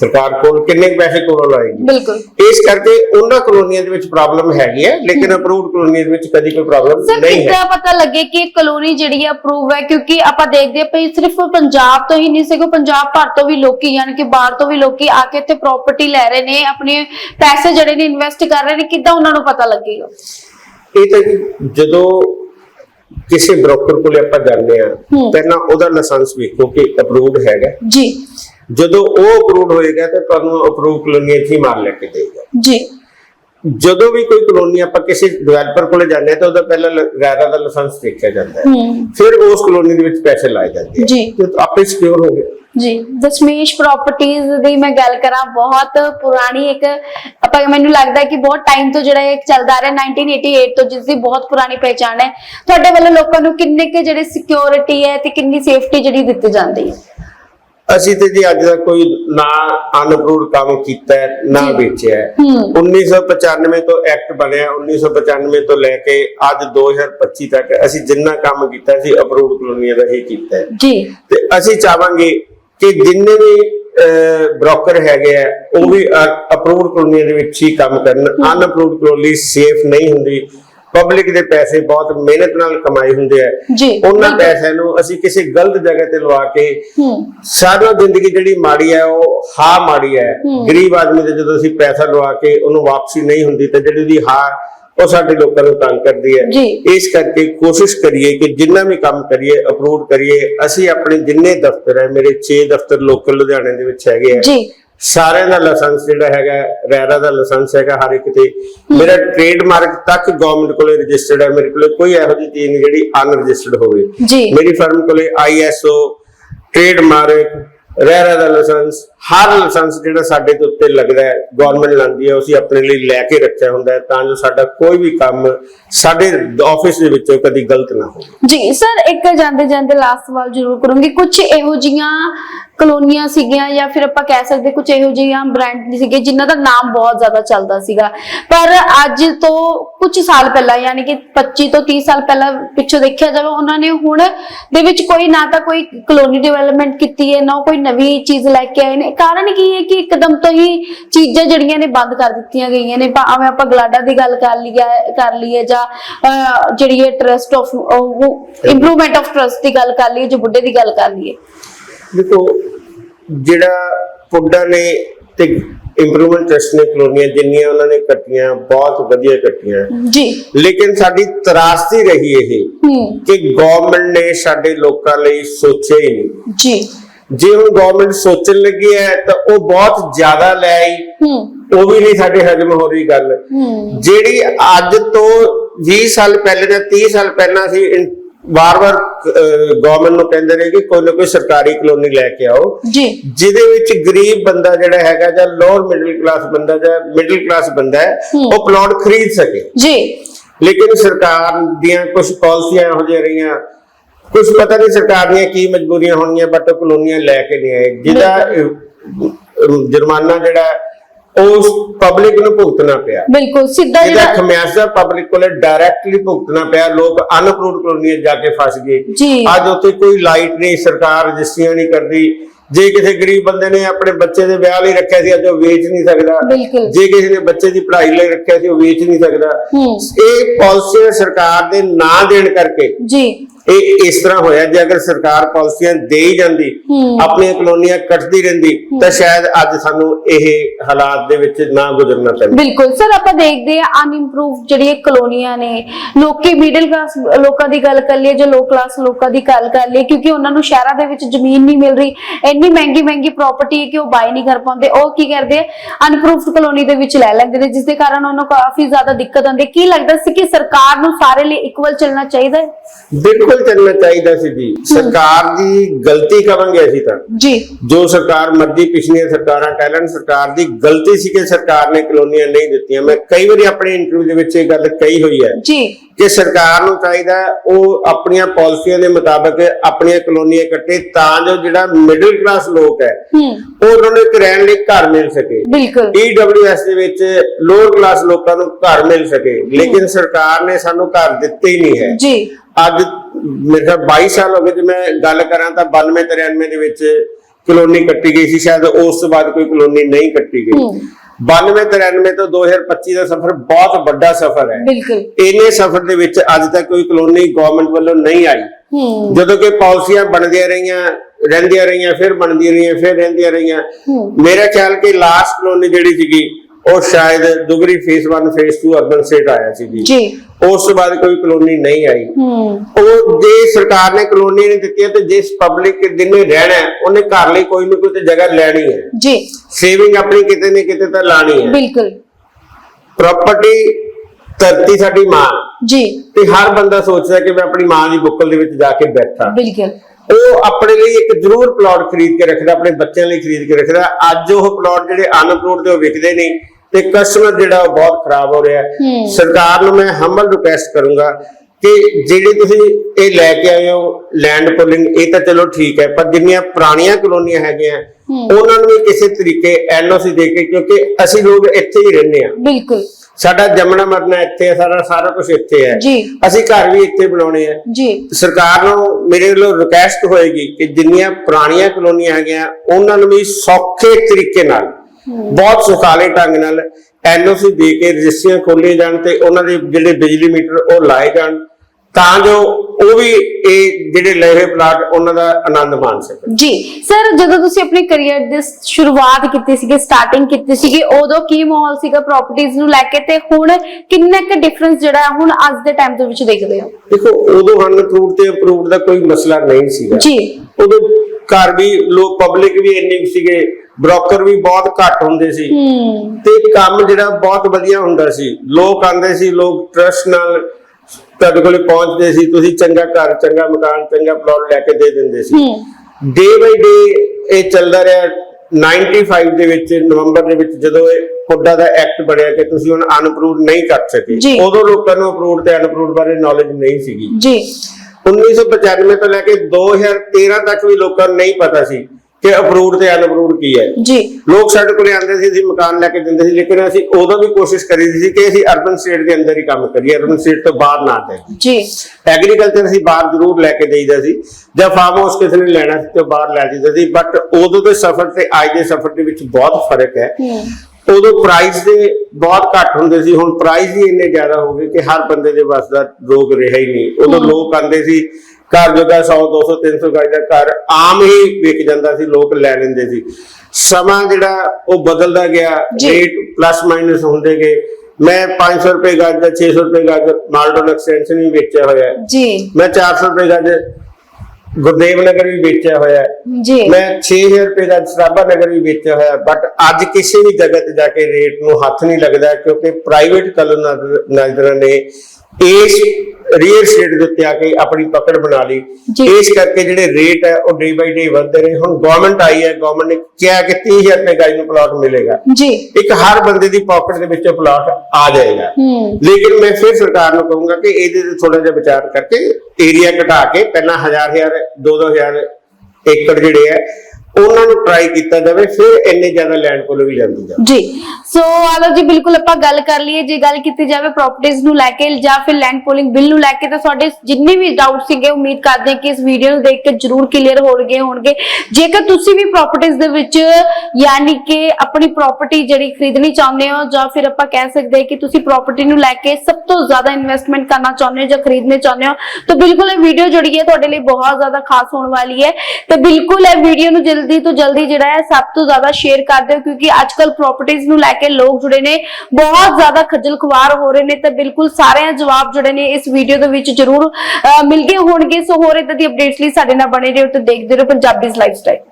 ਸਰਕਾਰ ਕੋਲ ਕਿੰਨੇ ਪੈਸੇ ਕੋਲੋਂ ਲਾਏਗੀ? ਬਿਲਕੁਲ। ਇਸ ਕਰਕੇ ਉਹਨਾਂ ਕਲੋਨੀਆਂ ਦੇ ਵਿੱਚ ਪ੍ਰੋਬਲਮ ਹੈਗੀ ਹੈ ਲੇਕਿਨ ਅਪਰੂਵਡ ਕਲੋਨੀਆਂ ਦੇ ਵਿੱਚ ਕਦੀ ਕੋਈ ਪ੍ਰੋਬਲਮ ਨਹੀਂ ਹੈ। ਕਿੱਦਾਂ ਪਤਾ ਲੱਗੇ ਕਿ ਕਲੋਨੀ ਜਿਹੜੀ ਹੈ ਅਪਰੂਵ ਹੈ? ਕਿਉਂਕਿ ਆਪਾਂ ਦੇਖਦੇ ਪਈ ਸਿਰਫ ਪੰਜਾਬ ਤੋਂ ਹੀ ਨਹੀਂ ਸਗੋਂ ਪੰਜਾਬ ਭਰ ਤੋਂ ਵੀ ਲੋਕੀ ਯਾਨੀ ਕਿ ਬਾਹਰ ਤੋਂ ਵੀ ਲੋਕੀ ਆ ਕੇ ਇੱਥੇ ਪ੍ਰਾਪਰਟੀ ਲੈ ਰਹੇ ਨੇ ਆਪਣੇ ਪੈਸੇ ਜਿਹੜੇ ਨੇ ਇਨਵੈਸਟ ਕਰ ਰਹੇ ਨੇ ਕਿੱਦਾਂ ਉਹਨਾਂ ਨੂੰ ਪਤਾ ਲੱਗੇਗਾ? ਇਹ ਤਾਂ ਜਦੋਂ ਕਿਸੇ ਬ੍ਰੋਕਰ ਕੋਲੇ ਆਪਾਂ ਜਾਂਦੇ ਆ। ਪਹਿਲਾਂ ਉਹਦਾ ਲਾਇਸੈਂਸ ਵੇਖੋ ਕਿ ਅਪਰੂਵਡ ਹੈਗਾ। ਜੀ। ਜਦੋਂ ਉਹ ਅਪਰੂਵਡ ਹੋਏਗਾ ਤਾਂ ਤੁਹਾਨੂੰ ਅਪਰੂਵ ਕਲੋਨੀ ਇੱਥੇ ਮਾਰ ਲੈ ਕੇ ਦੇਗਾ ਜੀ। ਜਦੋਂ ਵੀ ਕੋਈ ਕਲੋਨੀ ਆਪਾਂ ਕਿਸੇ ਡਿਵੈਲਪਰ ਕੋਲੇ ਜਾਂਦੇ ਆ ਤਾਂ ਉਹਦਾ ਪਹਿਲਾਂ ਰੈਰਾ ਦਾ ਲਾਇਸੈਂਸ ਦੇਖਿਆ ਜਾਂਦਾ ਹੈ। ਫਿਰ ਉਸ ਕਲੋਨੀ ਦੇ ਵਿੱਚ ਪੈਸੇ ਲਾਏ ਜਾਂਦੇ ਆ ਜੀ। ਤੇ ਆਪੇ ਸਿਕਿਉਰ ਹੋ ਗਿਆ ਜੀ। ਦਸ਼ਮੇਸ਼ ਪ੍ਰਾਪਰਟੀਆਂ ਦੀ ਮੈਂ ਗੱਲ ਕਰਾਂ ਬਹੁਤ ਪੁਰਾਣੀ ਇੱਕ ਆਪਾਂ ਮੈਨੂੰ ਲੱਗਦਾ ਕਿ ਬਹੁਤ ਟਾਈਮ ਤੋਂ ਜਿਹੜਾ ਇਹ ਚੱਲਦਾ ਆ ਰਿਹਾ 1988 ਤੋਂ ਜਿਸ ਦੀ ਬਹੁਤ ਪੁਰਾਣੀ ਪਹਿਚਾਣ ਹੈ। ਤੁਹਾਡੇ ਵੱਲੋਂ ਲੋਕਾਂ ਨੂੰ ਕਿੰਨੇ ਕੇ ਜਿਹੜੇ ਸਿਕਿਉਰਿਟੀ ਹੈ ਤੇ ਕਿੰਨੀ ਸੇਫਟੀ ਜਿਹੜੀ ਦਿੱਤੀ ਜਾਂਦੀ ਹੈ? ਅਸੀਂ ਤੇ ਜੀ ਅੱਜ ਦਾ ਕੋਈ ਨਾ ਅਨਅਪਰੂਵਡ ਕੰਮ ਕੀਤਾ ਹੈ, ਨਾ। ਵੇਚਿਆ ਹੈ। ਹੂੰ। 1995 ਤੋਂ ਐਕਟ ਬਣਿਆ 1995 ਤੋਂ ਲੈ ਕੇ ਅੱਜ 2025 ਤੱਕ ਅਸੀਂ ਜਿੰਨਾ ਕੰਮ ਕੀਤਾ ਸੀ ਅਪਰੂਵਡ ਕਲੋਨੀਆਂ ਦਾ ਹੀ ਕੀਤਾ ਹੈ। ਜੀ। ਤੇ ਅਸੀਂ ਚਾਹਾਂਗੇ ਕਿ ਜਿੰਨੇ ਵੀ ਬ੍ਰੋਕਰ ਹੈਗੇ ਆ ਉਹ ਵੀ ਅਪਰੂਵਡ ਕਲੋਨੀਆਂ ਦੇ ਵਿੱਚ ਹੀ ਕੰਮ ਕਰਨ। ਅਨਅਪਰੂਵਡ ਕਲੋਨੀ ਸੇਫ ਨਹੀਂ ਹੁੰਦੀ। ਪਬਲਿਕ ਦੇ ਪੈਸੇ ਬਹੁਤ ਮਿਹਨਤ ਨਾਲ ਕਮਾਏ ਹੁੰਦੇ ਆ। ਉਹਨਾਂ ਪੈਸਿਆਂ ਨੂੰ ਅਸੀਂ ਕਿਸੇ ਗਲਤ ਜਗ੍ਹਾ ਤੇ ਲਵਾ ਕੇ ਸਾਰਾ ਜ਼ਿੰਦਗੀ ਜਿਹੜੀ ਮਾੜੀ ਹੈ ਉਹ ਹਾ ਮਾੜੀ ਹੈ। ਗਰੀਬ ਆਦਮੀ ਤੇ ਜਦੋਂ ਅਸੀਂ ਪੈਸਾ ਲਵਾ ਕੇ ਉਹਨੂੰ ਵਾਪਸੀ ਨਹੀਂ ਹੁੰਦੀ ਤੇ ਜਿਹੜੀ ਉਹਦੀ ਹਾ ਉਹ ਸਾਡੇ ਲੋਕਾਂ ਨੂੰ ਤੰਗ ਕਰਦੀ ਹੈ। ਇਸ ਕਰਕੇ ਕੋਸ਼ਿਸ਼ ਕਰੀਏ ਕਿ ਜਿੰਨਾ ਵੀ ਕੰਮ ਕਰੀਏ ਅਪਰੂਵ ਕਰੀਏ ਅਸੀਂ ਆਪਣੇ ਜਿੰਨੇ ਦਫ਼ਤਰ ਹੈ ਮੇਰੇ 6 ਦਫ਼ਤਰ ਲੋਕਲ ਲੁਧਿਆਣੇ ਦੇ ਵਿੱਚ ਹੈਗੇ ਆ। ਜੀ। ਸਾਰਿਆਂ ਦਾ ਲਾਇਸੈਂਸ ਜਿਹੜਾ ਹੈਗਾ ਰੈਰਾ ਦਾ ਲਾਇਸੈਂਸ ਹੈਗਾ ਹਰ ਇੱਕ ਤੇ। ਮੇਰਾ ਟ੍ਰੇਡਮਾਰਕ ਤੱਕ ਗਵਰਨਮੈਂਟ ਕੋਲੇ ਰਜਿਸਟਰਡ ਹੈ ਮੇਰੇ ਕੋਲੇ ਕੋਈ ਇਹੋ ਜਿਹੀ ਚੀਜ਼ ਨਹੀਂ ਜਿਹੜੀ ਅਨਰਜਿਸਟਰਡ ਹੋਵੇ। ਮੇਰੀ ਫਰਮ ਕੋਲੇ ਆਈਐਸਓ ਟ੍ਰੇਡਮਾਰਕ ਰਹਿਰਾ ਦਾ ਲਾਇਸੈਂਸ, ਹਰ ਲਾਇਸੈਂਸ ਜਿਹੜਾ ਸਾਡੇ ਦੇ ਉੱਤੇ ਲੱਗਦਾ ਹੈ ਗਵਰਨਮੈਂਟ ਲਾਂਦੀ ਹੈ ਉਹ ਆਪਣੇ ਲਈ ਲੈ ਕੇ ਰੱਖਿਆ ਹੁੰਦਾ ਹੈ, ਤਾਂ ਜੋ ਸਾਡਾ ਕੋਈ ਵੀ ਕੰਮ ਸਾਡੇ ਆਫਿਸ ਦੇ ਵਿੱਚੋਂ ਕਦੀ ਗਲਤ ਨਾ ਹੋਵੇ। ਜੀ, ਸਰ, ਇੱਕ ਜਾਂਦੇ ਜਾਂਦੇ ਲਾਸਟ ਸਵਾਲ ਜ਼ਰੂਰ ਕਰੂੰਗੀ। ਕੁਝ ਇਹੋ ਜੀਆਂ ਕਲੋਨੀਆਂ ਸੀਗੀਆਂ ਜਾਂ ਫਿਰ ਆਪਾਂ ਕਹਿ ਸਕਦੇ ਕੁਝ ਇਹੋ ਜਿਹੀਆਂ ਬ੍ਰਾਂਡ ਸੀਗੇ ਜਿਨ੍ਹਾਂ ਦਾ ਨਾਮ ਬਹੁਤ ਜ਼ਿਆਦਾ ਚੱਲਦਾ ਸੀਗਾ। ਪਰ ਅੱਜ ਤੋਂ ਕੁਝ ਸਾਲ ਪਹਿਲਾਂ, ਯਾਨੀ ਕਿ 25 ਤੋਂ 30 ਸਾਲ ਪਹਿਲਾਂ ਪਿੱਛੋਂ ਦੇਖਿਆ ਜਾਵੇ, ਉਹਨਾਂ ਨੇ ਹੁਣ ਦੇ ਵਿੱਚ ਕੋਈ ਨਾ ਤਾਂ ਕੋਈ ਕਲੋਨੀ ਡਿਵੈਲਪਮੈਂਟ ਕੀਤੀ ਹੈ, ਨਾ ਕੋਈ ਨਵੀਂ ਚੀਜ਼ ਲੈ ਕੇ ਆਏ ਨੇ। ਕਾਰਨ ਕੀ ਹੈ ਕਿ ਇੱਕਦਮ ਤੋਂ ਹੀ ਚੀਜ਼ਾਂ ਜਿਹੜੀਆਂ ਨੇ ਬੰਦ ਕਰ ਦਿੱਤੀਆਂ ਗਈਆਂ ਨੇ। ਭਾਵੇਂ ਆਪਾਂ ਗਲਾਡਾ ਦੀ ਗੱਲ ਕਰ ਲਈਏ ਕਰ ਲਈਏ ਜਾਂ ਜਿਹੜੀ ਹੈ trust of improvement of trust ਦੀ ਗੱਲ ਕਰ ਲਈਏ ਜੋ ਬੁੱਢੇ ਦੀ ਗੱਲ ਕਰ ਲਈਏ। ਦੇਖੋ ਜਿਹੜਾ ਪੁੱਡਾ ਨੇ ਤੇ ਇੰਪਰੂਵਮੈਂਟ ਟਰਸਟ ਨੇ ਕਲੋਨੀਆਂ ਜਿੰਨੀਆਂ ਉਹਨਾਂ ਨੇ ਕੱਟੀਆਂ ਬਹੁਤ ਵਧੀਆ ਕੱਟੀਆਂ। ਜੀ। ਲੇਕਿਨ ਸਾਡੀ ਤਰਾਸਦੀ ਰਹੀ ਇਹ ਕਿ ਗਵਰਨਮੈਂਟ ਨੇ ਸਾਡੇ ਲੋਕਾਂ ਲਈ ਸੋਚਿਆ ਹੀ ਨਹੀਂ। ਜੀ। ਜੇ ਹੁਣ ਗਵਰਨਮੈਂਟ ਸੋਚਣ ਲੱਗੀ ਹੈ ਤਾਂ ਉਹ ਬਹੁਤ ਜ਼ਿਆਦਾ ਲੈ ਆਈ। ਉਹ ਵੀ ਨਹੀਂ ਸਾਡੇ ਹਜਮ ਹੋ ਰਹੀ ਗੱਲ। ਜਿਹੜੀ ਅੱਜ ਤੋਂ 20 ਸਾਲ ਪਹਿਲੇ ਜਾਂ 30 ਸਾਲ ਪਹਿਲਾਂ ਸੀ ਵਾਰ-ਵਾਰ ਗਵਰਨਮੈਂਟ ਨੂੰ ਕਹਿੰਦੇ ਰਹੇ ਕਿ ਕੋਈ ਨਾ ਕੋਈ ਸਰਕਾਰੀ ਕਲੋਨੀ ਲੈ ਕੇ ਆਓ। ਜੀ। ਜਿਹਦੇ ਵਿੱਚ ਗਰੀਬ ਬੰਦਾ ਜਿਹੜਾ ਹੈਗਾ ਜਾਂ ਲੋਅਰ ਮਿਡਲ ਕਲਾਸ ਬੰਦਾ ਜਾਂ ਮਿਡਲ ਕਲਾਸ ਬੰਦਾ ਹੈ ਹੂੰ। ਉਹ ਪਲਾਟ ਖਰੀਦ ਸਕੇ। ਜੀ। ਲੇਕਿਨ ਸਰਕਾਰ ਦੀਆਂ ਕੁਝ ਪਾਲਿਸੀਆਂ ਇਹੋ ਜਿਹੀਆਂ ਰਹੀਆਂ। ਕੁਝ ਪਤਾ ਨਹੀਂ ਸਰਕਾਰ ਦੀਆਂ ਕੀ ਮਜਬੂਰੀਆਂ ਹੋਣਗੀਆਂ ਬਟ ਕਲੋਨੀਆਂ ਲੈ ਕੇ ਨਹੀਂ ਆਏ। ਜਿਹਦਾ ਜੁਰਮਾਨਾ ਜਿਹੜਾ ਉਹ ਪਬਲਿਕ ਨੂੰ ਭੁਗਤਣਾ ਪਿਆ। ਬਿਲਕੁਲ ਸਿੱਧਾ ਜਿਹੜਾ ਖਮਿਆਜ਼ਾ ਪਬਲਿਕ ਕੋਲੇ ਡਾਇਰੈਕਟਲੀ ਭੁਗਤਣਾ ਪਿਆ। ਲੋਕ ਅਨਅਪਰੂਵਡ ਕਲੋਨੀਆਂ ਜਾ ਕੇ ਫਸ ਗਏ। ਅੱਜ ਉੱਥੇ ਕੋਈ ਲਾਈਟ ਨਹੀਂ ਸਰਕਾਰ ਰਜਿਸਟਰੀਆਂ ਨਹੀਂ ਕਰਦੀ। ਜੇ ਕਿਸੇ ਗਰੀਬ ਬੰਦੇ ਨੇ ਆਪਣੇ ਬੱਚੇ ਦੇ ਵਿਆਹ ਲਈ ਰੱਖਿਆ ਸੀ ਅੱਜ ਉਹ ਵੇਚ ਨਹੀਂ ਸਕਦਾ। ਜੇ ਕਿਸੇ ਨੇ ਬੱਚੇ ਦੀ ਪੜ੍ਹਾਈ ਲਈ ਰੱਖਿਆ ਸੀ ਉਹ ਵੇਚ ਨਹੀਂ ਸਕਦਾ। ਇਹ ਪਾਲਿਸੀਆਂ ਸਰਕਾਰ ਦੇ ਨਾ ਦੇਣ ਕਰਕੇ। ਜੀ। ਇਹ ਇਸ ਤਰ੍ਹਾਂ ਹੋਇਆ ਜੇ ਅਗਰ ਸਰਕਾਰ ਪਾਲਿਸੀਆਂ ਦੇ ਹੀ। ਜਾਂਦੀ। ਆਪਣੀਆਂ ਕਲੋਨੀਆਂ ਕੱਟਦੀ ਰਹਿੰਦੀ ਤਾਂ ਸ਼ਾਇਦ ਅੱਜ ਸਾਨੂੰ ਇਹ ਹਾਲਾਤ ਦੇ ਵਿੱਚ ਨਾ ਗੁਜ਼ਰਨਾ ਪੈਂਦਾ। ਬਿਲਕੁਲ। ਸਰ ਆਪਾਂ ਦੇਖਦੇ ਆ ਅਨਇੰਪਰੂਵ ਜਿਹੜੀਆਂ ਕਲੋਨੀਆਂ ਨੇ ਲੋਕੀ ਮਿਡਲ ਕਲਾਸ ਲੋਕਾਂ ਦੀ ਗੱਲ ਕਰ ਲਈਏ ਜਾਂ ਲੋ ਕਲਾਸ ਲੋਕਾਂ ਦੀ ਗੱਲ ਕਰ ਲਈਏ ਕਿਉਂਕਿ ਉਹਨਾਂ ਨੂੰ ਸ਼ਹਿਰਾਂ ਦੇ ਵਿੱਚ ਜ਼ਮੀਨ ਨਹੀਂ ਮਿਲ ਰਹੀ ਇੰਨੀ ਮਹਿੰਗੀ ਮਹਿੰਗੀ ਪ੍ਰਾਪਰਟੀ ਹੈ ਕਿ ਉਹ ਬਾਈ ਨਹੀਂ ਕਰ ਪਾਉਂਦੇ। ਉਹ ਕੀ ਕਰਦੇ ਆ? ਅਨਪਰੂਵਡ ਕਲੋਨੀ ਦੇ ਵਿੱਚ ਲੈ ਲੈਂਦੇ ਨੇ ਜਿਸ ਦੇ ਕਾਰਨ ਉਹਨਾਂ ਨੂੰ ਕਾਫੀ ਜ਼ਿਆਦਾ ਦਿੱਕਤ ਆਉਂਦੀ। ਕੀ ਲੱਗਦਾ ਸੀ ਕਿ ਸਰਕਾਰ ਨੂੰ ਸਾਰੇ ਲਈ ਇਕੁਅਲ ਚੱਲਣਾ ਚਾਹੀਦਾ ਹੈ? ਬਿਲਕੁਲ ਚੱਲਣਾ ਚਾਹੀਦਾ ਸੀ ਜੀ। ਸਰਕਾਰ ਦੀ ਗਲਤੀ ਕਵਾਂਗੇ ਅਸੀਂ ਤਾਂ। ਜੀ। ਜੋ ਸਰਕਾਰ ਮਰਜ਼ੀ ਪਿਛਲੀਆਂ ਸਰਕਾਰਾਂ ਲੈਣ ਸਰਕਾਰ ਦੀ ਗਲਤੀ ਸੀ ਕਿ ਸਰਕਾਰ ਨੇ ਕਲੋਨੀਆਂ ਨਹੀਂ ਦਿੱਤੀਆਂ। ਮੈਂ ਕਈ ਵਾਰੀ ਆਪਣੇ ਇੰਟਰਵਿਊ ਦੇ ਵਿੱਚ ਇਹ ਗੱਲ ਕਹੀ ਹੋਈ ਹੈ ਜੀ। ਕਿ ਸਰਕਾਰ ਨੂੰ ਚਾਹੀਦਾ ਉਹ ਆਪਣੀਆਂ ਪਾਲਿਸੀਆਂ ਦੇ ਮੁਤਾਬਕ ਆਪਣੀਆਂ ਕਲੋਨੀਆਂ ਕੱਟੇ ਤਾਂ ਜੋ ਜਿਹੜਾ ਮਿਡਲ ਕਲਾਸ ਲੋਕ ਹੈ ਉਹ ਉਹਨਾਂ ਨੂੰ ਇੱਕ ਰਹਿਣ ਲਈ ਘਰ ਮਿਲ ਸਕੇ। ਬਿਲਕੁਲ। EWS ਦੇ ਵਿੱਚ ਲੋਅਰ ਕਲਾਸ ਲੋਕਾਂ ਨੂੰ ਘਰ ਮਿਲ ਸਕੇ। ਲੇਕਿਨ ਸਰਕਾਰ ਨੇ ਸਾਨੂੰ ਘਰ ਦਿੱਤੇ ਹੀ ਨਹੀਂ ਹੈ। ਜੀ। ਅੱਜ ਮੇਰੇ ਖਿਆਲ 22 ਸਾਲ ਹੋ ਗਏ ਜੇ ਮੈਂ ਗੱਲ ਕਰਾਂ ਤਾਂ 92 93 ਦੇ ਵਿੱਚ ਕਲੋਨੀ ਕੱਟੀ ਗਈ ਸੀ ਸ਼ਾਇਦ ਉਸ ਤੋਂ ਬਾਅਦ ਕੋਈ ਕਲੋਨੀ ਨਹੀਂ ਕੱਟੀ ਗਈ। ਹੂੰ। 92 93 ਤੋਂ 2025 ਦਾ ਸਫ਼ਰ ਬਹੁਤ ਵੱਡਾ ਸਫ਼ਰ ਹੈ। ਬਿਲਕੁਲ। ਇਹਨੇ ਸਫ਼ਰ ਦੇ ਵਿੱਚ ਅੱਜ ਤੱਕ ਕੋਈ ਕਲੋਨੀ ਗਵਰਨਮੈਂਟ ਵੱਲੋਂ ਨਹੀਂ ਆਈ। ਜਦੋਂ ਕਿ ਪਾਲਿਸੀਆਂ ਬਣਦੀਆਂ ਰਹੀਆਂ ਰਹਿੰਦੀਆਂ ਰਹੀਆਂ ਫਿਰ ਬਣਦੀਆਂ ਰਹੀਆਂ ਫਿਰ ਰਹਿੰਦੀਆਂ ਰਹੀਆਂ। ਮੇਰਾ ਖਿਆਲ ਕਿ ਲਾਸਟ ਕਲੋਨੀ ਜਿਹੜੀ ਸੀਗੀ ਉਹ ਸ਼ਾਇਦ Dugri phase 1 phase 2 urban estate ਆਇਆ ਸੀ ਜੀ। ਜੀ। ਉਸ ਤੋਂ ਬਾਅਦ ਕੋਈ ਕਲੋਨੀ ਨਹੀਂ ਆਈ। ਹੂੰ। ਉਹ ਜੇ ਸਰਕਾਰ ਨੇ ਕਲੋਨੀ ਨਹੀਂ ਦਿੱਤੀ ਤੇ ਜਿਸ ਪਬਲਿਕ ਜਿਹਨੇ ਰਹਿਣਾ ਉਹਨੇ ਘਰ ਲਈ ਕੋਈ ਨਾ ਕੋਈ ਤੇ ਜਗ੍ਹਾ ਲੈਣੀ ਹੈ। ਜੀ। ਸੇਵਿੰਗ ਆਪਣੀ ਕਿਤੇ ਨਾ ਕਿਤੇ ਤਾਂ ਲਾਣੀ ਹੈ। ਬਿਲਕੁਲ। ਪ੍ਰਾਪਰਟੀ ਧਰਤੀ ਸਾਡੀ ਮਾਂ। ਜੀ। ਤੇ ਹਰ ਬੰਦਾ ਸੋਚਦਾ ਕਿ ਮੈਂ ਆਪਣੀ ਮਾਂ ਦੀ ਬੁੱਕਲ ਦੇ ਵਿੱਚ ਜਾ ਕੇ ਬੈਠਾ। ਬਿਲਕੁਲ। ਉਹ ਆਪਣੇ ਲਈ ਇੱਕ ਜ਼ਰੂਰ ਪਲਾਟ ਖਰੀਦ ਕੇ ਰੱਖਦਾ ਆਪਣੇ ਬੱਚਿਆਂ ਲਈ ਖਰੀਦ ਕੇ ਰੱਖਦਾ। ਅੱਜ ਉਹ ਪਲਾਟ ਜਿਹੜੇ ਅਨਅਪਰੂਵਡ ਤੇ ਉਹ ਵਿਕਦੇ ਨਹੀਂ। ਤੇ ਕਸਟਮਰ ਜਿਹੜਾ ਉਹ ਬਹੁਤ ਖਰਾਬ ਹੋ ਰਿਹਾ ਹੈ। ਸਰਕਾਰ ਨੂੰ ਮੈਂ ਹੰਬਲ ਰਿਕੁਐਸਟ ਕਰੂੰਗਾ ਕਿ ਜਿਹੜੀ ਤੁਸੀਂ ਇਹ ਲੈ ਕੇ ਆਏ ਹੋ ਲੈਂਡ ਪੁਲਿੰਗ ਇਹ ਤਾਂ ਚਲੋ ਠੀਕ ਹੈ ਪਰ ਜਿੰਨੀਆਂ ਪੁਰਾਣੀਆਂ ਕਲੋਨੀਆਂ ਹੈਗੀਆਂ। ਉਹਨਾਂ ਨੂੰ ਵੀ ਕਿਸੇ ਤਰੀਕੇ ਐਨਓਸੀ ਦੇ ਕੇ ਕਿਉਂਕਿ ਅਸੀਂ ਲੋਕ ਇੱਥੇ ਹੀ ਰਹਿੰਦੇ ਆ ਬਿਲਕੁਲ। ਸਾਡਾ ਜੰਮਣਾ ਮਰਨਾ ਇੱਥੇ ਹੈ ਸਾਰਾ ਸਾਰਾ ਕੁਝ ਇੱਥੇ ਹੈ। ਅਸੀਂ ਘਰ ਵੀ ਇੱਥੇ ਬਣਾਉਣੇ ਆ। ਜੀ। ਸਰਕਾਰ ਨੂੰ ਮੇਰੇ ਵੱਲੋਂ ਰਿਕੁਐਸਟ ਹੋਏਗੀ ਕਿ ਜਿੰਨੀਆਂ ਪੁਰਾਣੀਆਂ ਕਲੋਨੀਆਂ ਹੈਗੀਆਂ ਉਹਨਾਂ ਨੂੰ ਵੀ ਸੌਖੇ ਤਰੀਕੇ ਨਾਲ ਬਹੁਤ ਸੁਖਾਲੇ ਢੰਗ ਨਾਲ ਐਨਓਸੀ ਦੇ ਕੇ ਰਜਿਸਟਰੀਆਂ ਖੋਲੀਆਂ ਜਾਣ ਤੇ ਉਹਨਾਂ ਦੇ ਜਿਹੜੇ ਬਿਜਲੀ ਮੀਟਰ ਉਹ ਲਾਏ ਜਾਣ ਤਾਂ ਜੋ ਉਹ ਵੀ ਇਹ ਜਿਹੜੇ ਲਏ ਹੋਏ ਪਲਾਟ ਉਹਨਾਂ ਦਾ ਆਨੰਦ ਮਾਣ ਸਕਣ। ਜੀ ਸਰ ਜਦੋਂ ਤੁਸੀਂ ਆਪਣੇ ਕੈਰੀਅਰ ਦੀ ਸ਼ੁਰੂਆਤ ਕੀਤੀ ਸੀਗੀ ਸਟਾਰਟਿੰਗ ਕੀਤੀ ਸੀਗੀ ਉਦੋਂ ਕੀ ਮਾਹੌਲ ਸੀਗਾ ਪ੍ਰਾਪਰਟੀਆਂ ਨੂੰ ਲੈ ਕੇ ਤੇ ਹੁਣ ਕਿੰਨਾ ਕੁ ਡਿਫਰੈਂਸ ਜਿਹੜਾ ਹੁਣ ਅੱਜ ਦੇ ਟਾਈਮ ਦੇ ਵਿੱਚ ਦੇਖਦੇ ਹੋ? ਦੇਖੋ ਉਦੋਂ ਅਨਅਪਰੂਵਡ ਤੇ ਅਪਰੂਵਡ ਦਾ ਕੋਈ ਮਸਲਾ ਨਹੀਂ ਸੀਗਾ। ਜੀ। ਉਦੋਂ ਘਰ ਵੀ ਲੋਕ ਪਬਲਿਕ ਵੀ ਇੰਨੀ ਸੀਗੇ ਬ੍ਰੋਕਰ ਵੀ ਬਹੁਤ ਘੱਟ ਹੁੰਦੇ ਸੀ। ਤੇ ਕੰਮ ਜਿਹੜਾ ਬਹੁਤ ਵਧੀਆ ਹੁੰਦਾ ਸੀ ਲੋਕ ਆਂਦੇ ਸੀ ਲੋਕ ਟਰਸਟ ਨਾਲ ਤੁਹਾਡੇ ਕੋਲੇ ਪਹੁੰਚਦੇ ਸੀ ਤੁਸੀਂ ਚੰਗਾ ਘਰ ਚੰਗਾ ਮਕਾਨ ਚੰਗਾ ਪਲਾਟ ਲੈ ਕੇ ਦੇ ਦਿੰਦੇ ਸੀ। ਡੇ ਬਾਈ ਡੇ ਇਹ ਚੱਲਦਾ ਰਿਹਾ 95 ਦੇ ਵਿੱਚ ਨਵੰਬਰ ਦੇ ਵਿੱਚ ਜਦੋਂ ਇਹ ਹੁੱਡਾ ਦਾ ਐਕਟ ਬਣਿਆ ਕਿ ਤੁਸੀਂ ਹੁਣ ਅਨਅਪਰੂਵਡ ਨਹੀਂ ਕਰ ਸਕੇ। ਉਦੋਂ ਲੋਕਾਂ ਨੂੰ ਅਪਰੂਵਡ ਤੇ ਅਨਅਪਰੂਵਡ ਬਾਰੇ ਨੌਲੇਜ ਨਹੀਂ ਸੀਗੀ। ਜੀ। 1995 ਤੋਂ ਲੈ ਕੇ 2013 ਤੱਕ ਵੀ ਲੋਕਾਂ ਨੂੰ ਨਹੀਂ ਪਤਾ ਸੀ ਕਿ ਅਪਰੂਵਡ ਤੇ ਅਨਅਪਰੂਵਡ ਕੀ ਹੈ। ਜੀ। ਲੋਕ ਸਾਡੇ ਕੋਲੇ ਆਉਂਦੇ ਸੀ ਅਸੀਂ ਮਕਾਨ ਲੈ ਕੇ ਦਿੰਦੇ ਸੀ ਲੇਕਿਨ ਅਸੀਂ ਉਦੋਂ ਵੀ ਕੋਸ਼ਿਸ਼ ਕਰੀ ਸੀ ਕਿ ਅਸੀਂ ਅਰਬਨ ਸਟੇਟ ਦੇ ਅੰਦਰ ਹੀ ਕੰਮ ਕਰੀਏ ਅਰਬਨ ਸਟੇਟ ਤੋਂ ਬਾਹਰ ਨਾ ਜਾਈਏ। ਜੀ। ਐਗਰੀਕਲਚਰ ਅਸੀਂ ਬਾਹਰ ਜ਼ਰੂਰ ਲੈ ਕੇ ਦੇਈਦਾ ਸੀ ਜਾਂ ਫਾਰਮ ਹਾਊਸ ਕਿਸੇ ਨੇ ਲੈਣਾ ਸੀ ਤੇ ਬਾਹਰ ਲੈ ਜਾਈਦਾ ਸੀ ਬਟ ਉਦੋਂ ਦੇ ਸਫ਼ਰ ਤੇ ਅੱਜ ਦੇ ਸਫ਼ਰ ਦੇ ਵਿੱਚ ਬਹੁਤ ਫ਼ਰਕ ਹੂੰ। ਉਦੋਂ ਪ੍ਰਾਈਸ ਦੇ ਬਹੁਤ ਘੱਟ ਹੁੰਦੇ ਸੀ ਹੁਣ ਪ੍ਰਾਈਸ ਹੀ ਇੰਨੇ ਜ਼ਿਆਦਾ ਹੋ ਗਏ ਕਿ ਹਰ ਬੰਦੇ ਦੇ ਵੱਸ ਦਾ ਰੋਗ ਰਿਹਾ ਹੀ ਨਹੀਂ। ਉਦੋਂ ਲੋਕ ਆਂਦੇ ਸੀ ਘਰ ਜੋਗਾ 100 200 300 ਗਜ ਦਾ ਘਰ ਆਮ ਹੀ ਵਿਕ ਜਾਂਦਾ ਸੀ ਲੋਕ ਲੈ ਲੈਂਦੇ ਸੀ। ਸਮਾਂ ਜਿਹੜਾ ਉਹ ਬਦਲਦਾ ਗਿਆ। ਰੇਟ ਪਲੱਸ ਮਾਈਨਸ ਹੁੰਦੇ ਗਏ। ਮੈਂ 500 ਰੁਪਏ ਗਜ ਦਾ 600 ਰੁਪਏ ਗਜ ਮਾਲਟਨ ਐਕਸਟੈਂਸ਼ਨ ਵੀ ਵੇਚਿਆ ਹੋਇਆ। ਜੀ। ਮੈਂ 400 ਰੁਪਏ ਗਜ ਗੁਰਦੇਵ ਨਗਰ ਵੀ ਵੇਚਿਆ ਹੋਇਆ ਹੈ। ਜੀ। ਮੈਂ 6000 ਰੁਪਏ ਦਾ ਸਰਾਭਾ ਨਗਰ ਵੀ ਵੇਚਿਆ ਹੋਇਆ ਬਟ ਅੱਜ ਕਿਸੇ ਵੀ ਜਗ੍ਹਾ ਤੇ ਜਾ ਕੇ ਰੇਟ ਨੂੰ ਹੱਥ ਨਹੀਂ ਲੱਗਦਾ ਕਿਉਂਕਿ ਪ੍ਰਾਈਵੇਟ ਕਲੋਨਾਈਜ਼ਰਾਂ ਨੇ ਇਸ ਰੀਅਲ ਸਟੇਟ ਦੇ ਉੱਤੇ ਆ ਕੇ ਆਪਣੀ ਪਕੜ ਬਣਾ ਲਈ। ਇਸ ਕਰਕੇ ਜਿਹੜੇ ਰੇਟ ਹੈ ਉਹ ਡੇ ਬਾਈ ਡੇ ਵਧਦੇ ਰਹੇ। ਹੁਣ ਗਵਰਨਮੈਂਟ ਆਈ ਹੈ ਗਵਰਨਮੈਂਟ ਨੇ ਕਿਹਾ ਕਿ 30000 ਰੁਪਏ ਗਜ ਨੂੰ ਪਲਾਟ ਮਿਲੇਗਾ। ਜੀ। ਇੱਕ ਹਰ ਬੰਦੇ ਦੀ ਪਾਕਟ ਦੇ ਵਿੱਚੋਂ ਪਲਾਟ ਆ ਜਾਏਗਾ। ਲੇਕਿਨ ਮੈਂ ਫਿਰ ਸਰਕਾਰ ਨੂੰ ਕਹੂੰਗਾ ਕਿ ਇਹਦੇ ਤੇ ਥੋੜਾ ਜਿਹਾ ਵਿਚਾਰ ਕਰਕੇ ਏਰੀਆ ਘਟਾ ਕੇ ਪਹਿਲਾਂ ਹਜ਼ਾਰ ਹਜ਼ਾਰ ਦੋ ਦੋ ਹਜ਼ਾਰ ਏਕੜ ਜਿਹੜੇ ਹੈ ਉਹਨਾਂ ਨੂੰ ਟਰਾਈ ਕੀਤਾ ਜਾਵੇ, ਫਿਰ ਇੰਨੇ ਜ਼ਿਆਦਾ ਲੈਂਡ ਕੋਲ ਵੀ ਜਾਂਦੀ ਜਾਵੇ ਜੀ। ਸੋ ਆਲੋ ਜੀ, ਬਿਲਕੁਲ ਆਪਾਂ ਗੱਲ ਕਰ ਲਈਏ, ਜੇ ਗੱਲ ਕੀਤੀ ਜਾਵੇ ਪ੍ਰਾਪਰਟੀਆਂ ਨੂੰ ਲੈ ਕੇ ਜਾਂ ਫਿਰ ਲੈਂਡ ਪੋਲਿੰਗ ਬਿੱਲ ਨੂੰ ਲੈ ਕੇ, ਤਾਂ ਤੁਹਾਡੇ ਜਿੰਨੇ ਵੀ ਡਾਊਟ ਸੀਗੇ, ਉਮੀਦ ਕਰਦੇ ਕਿ ਇਸ ਵੀਡੀਓ ਨੂੰ ਦੇਖ ਕੇ ਜਰੂਰ ਕਲੀਅਰ ਹੋਣਗੇ ਹੋਣਗੇ। ਜੇਕਰ ਤੁਸੀਂ ਵੀ ਪ੍ਰਾਪਰਟੀਆਂ ਦੇ ਵਿੱਚ, ਯਾਨੀ ਕਿ ਆਪਣੀ ਪ੍ਰਾਪਰਟੀ ਜਿਹੜੀ ਖਰੀਦਣੀ ਚਾਹੁੰਦੇ ਹੋ, ਜਾਂ ਫਿਰ ਆਪਾਂ ਕਹਿ ਸਕਦੇ ਹਾਂ ਕਿ ਤੁਸੀਂ ਪ੍ਰਾਪਰਟੀ ਨੂੰ ਲੈ ਕੇ ਸਭ ਤੋਂ ਜ਼ਿਆਦਾ ਇਨਵੈਸਟਮੈਂਟ ਕਰਨਾ ਚਾਹੁੰਦੇ ਹੋ, ਜਾਂ ਖਰੀਦਣੇ ਚਾਹੁੰਦੇ ਹੋ, ਤਾਂ ਬਿਲਕੁਲ ਇਹ ਵੀਡੀਓ ਜਿਹੜੀ ਹੈ ਤੁਹਾਡੇ ਲਈ ਬਹੁਤ ਜ਼ਿਆਦਾ ਖਾਸ ਹੋਣ ਵਾਲੀ ਹੈ। ਤੇ ਬਿਲਕੁਲ ਇਹ ਵੀਡੀਓ ਨੂੰ ਜਲਦੀ ਤੋਂ ਜਲਦੀ ਜਿਹੜਾ ਹੈ ਸਭ ਤੋਂ ਜ਼ਿਆਦਾ ਸ਼ੇਅਰ ਕਰ ਦਿਓ ਕਿਉਂਕਿ ਅੱਜ ਕੱਲ ਪ੍ਰਾਪਰਟੀਆਂ ਨੂੰ ਲੈ ਕੇ ਲੋਕ ਜੁੜੇ ਨੇ ਬਹੁਤ ਜ਼ਿਆਦਾ ਖੱਜਲ ਖੁਆਰ ਹੋ ਰਹੇ ਨੇ ਤਾਂ ਬਿਲਕੁਲ ਸਾਰਿਆਂ ਜਵਾਬ ਜਿਹੜੇ ਨੇ ਇਸ ਵੀਡੀਓ ਦੇ ਵਿੱਚ ਜ਼ਰੂਰ ਅਹ, ਮਿਲ ਗਏ ਹੋਣਗੇ। ਸੋ ਹੋਰ ਇਦਾਂ ਦੀ ਅਪਡੇਟਸ ਲਈ ਸਾਡੇ ਨਾਲ ਬਣੇ ਰਹੋ ਤੇ ਦੇਖਦੇ ਰਹੋ ਪੰਜਾਬੀਜ਼ ਲਾਈਫਸਟਾਈਲ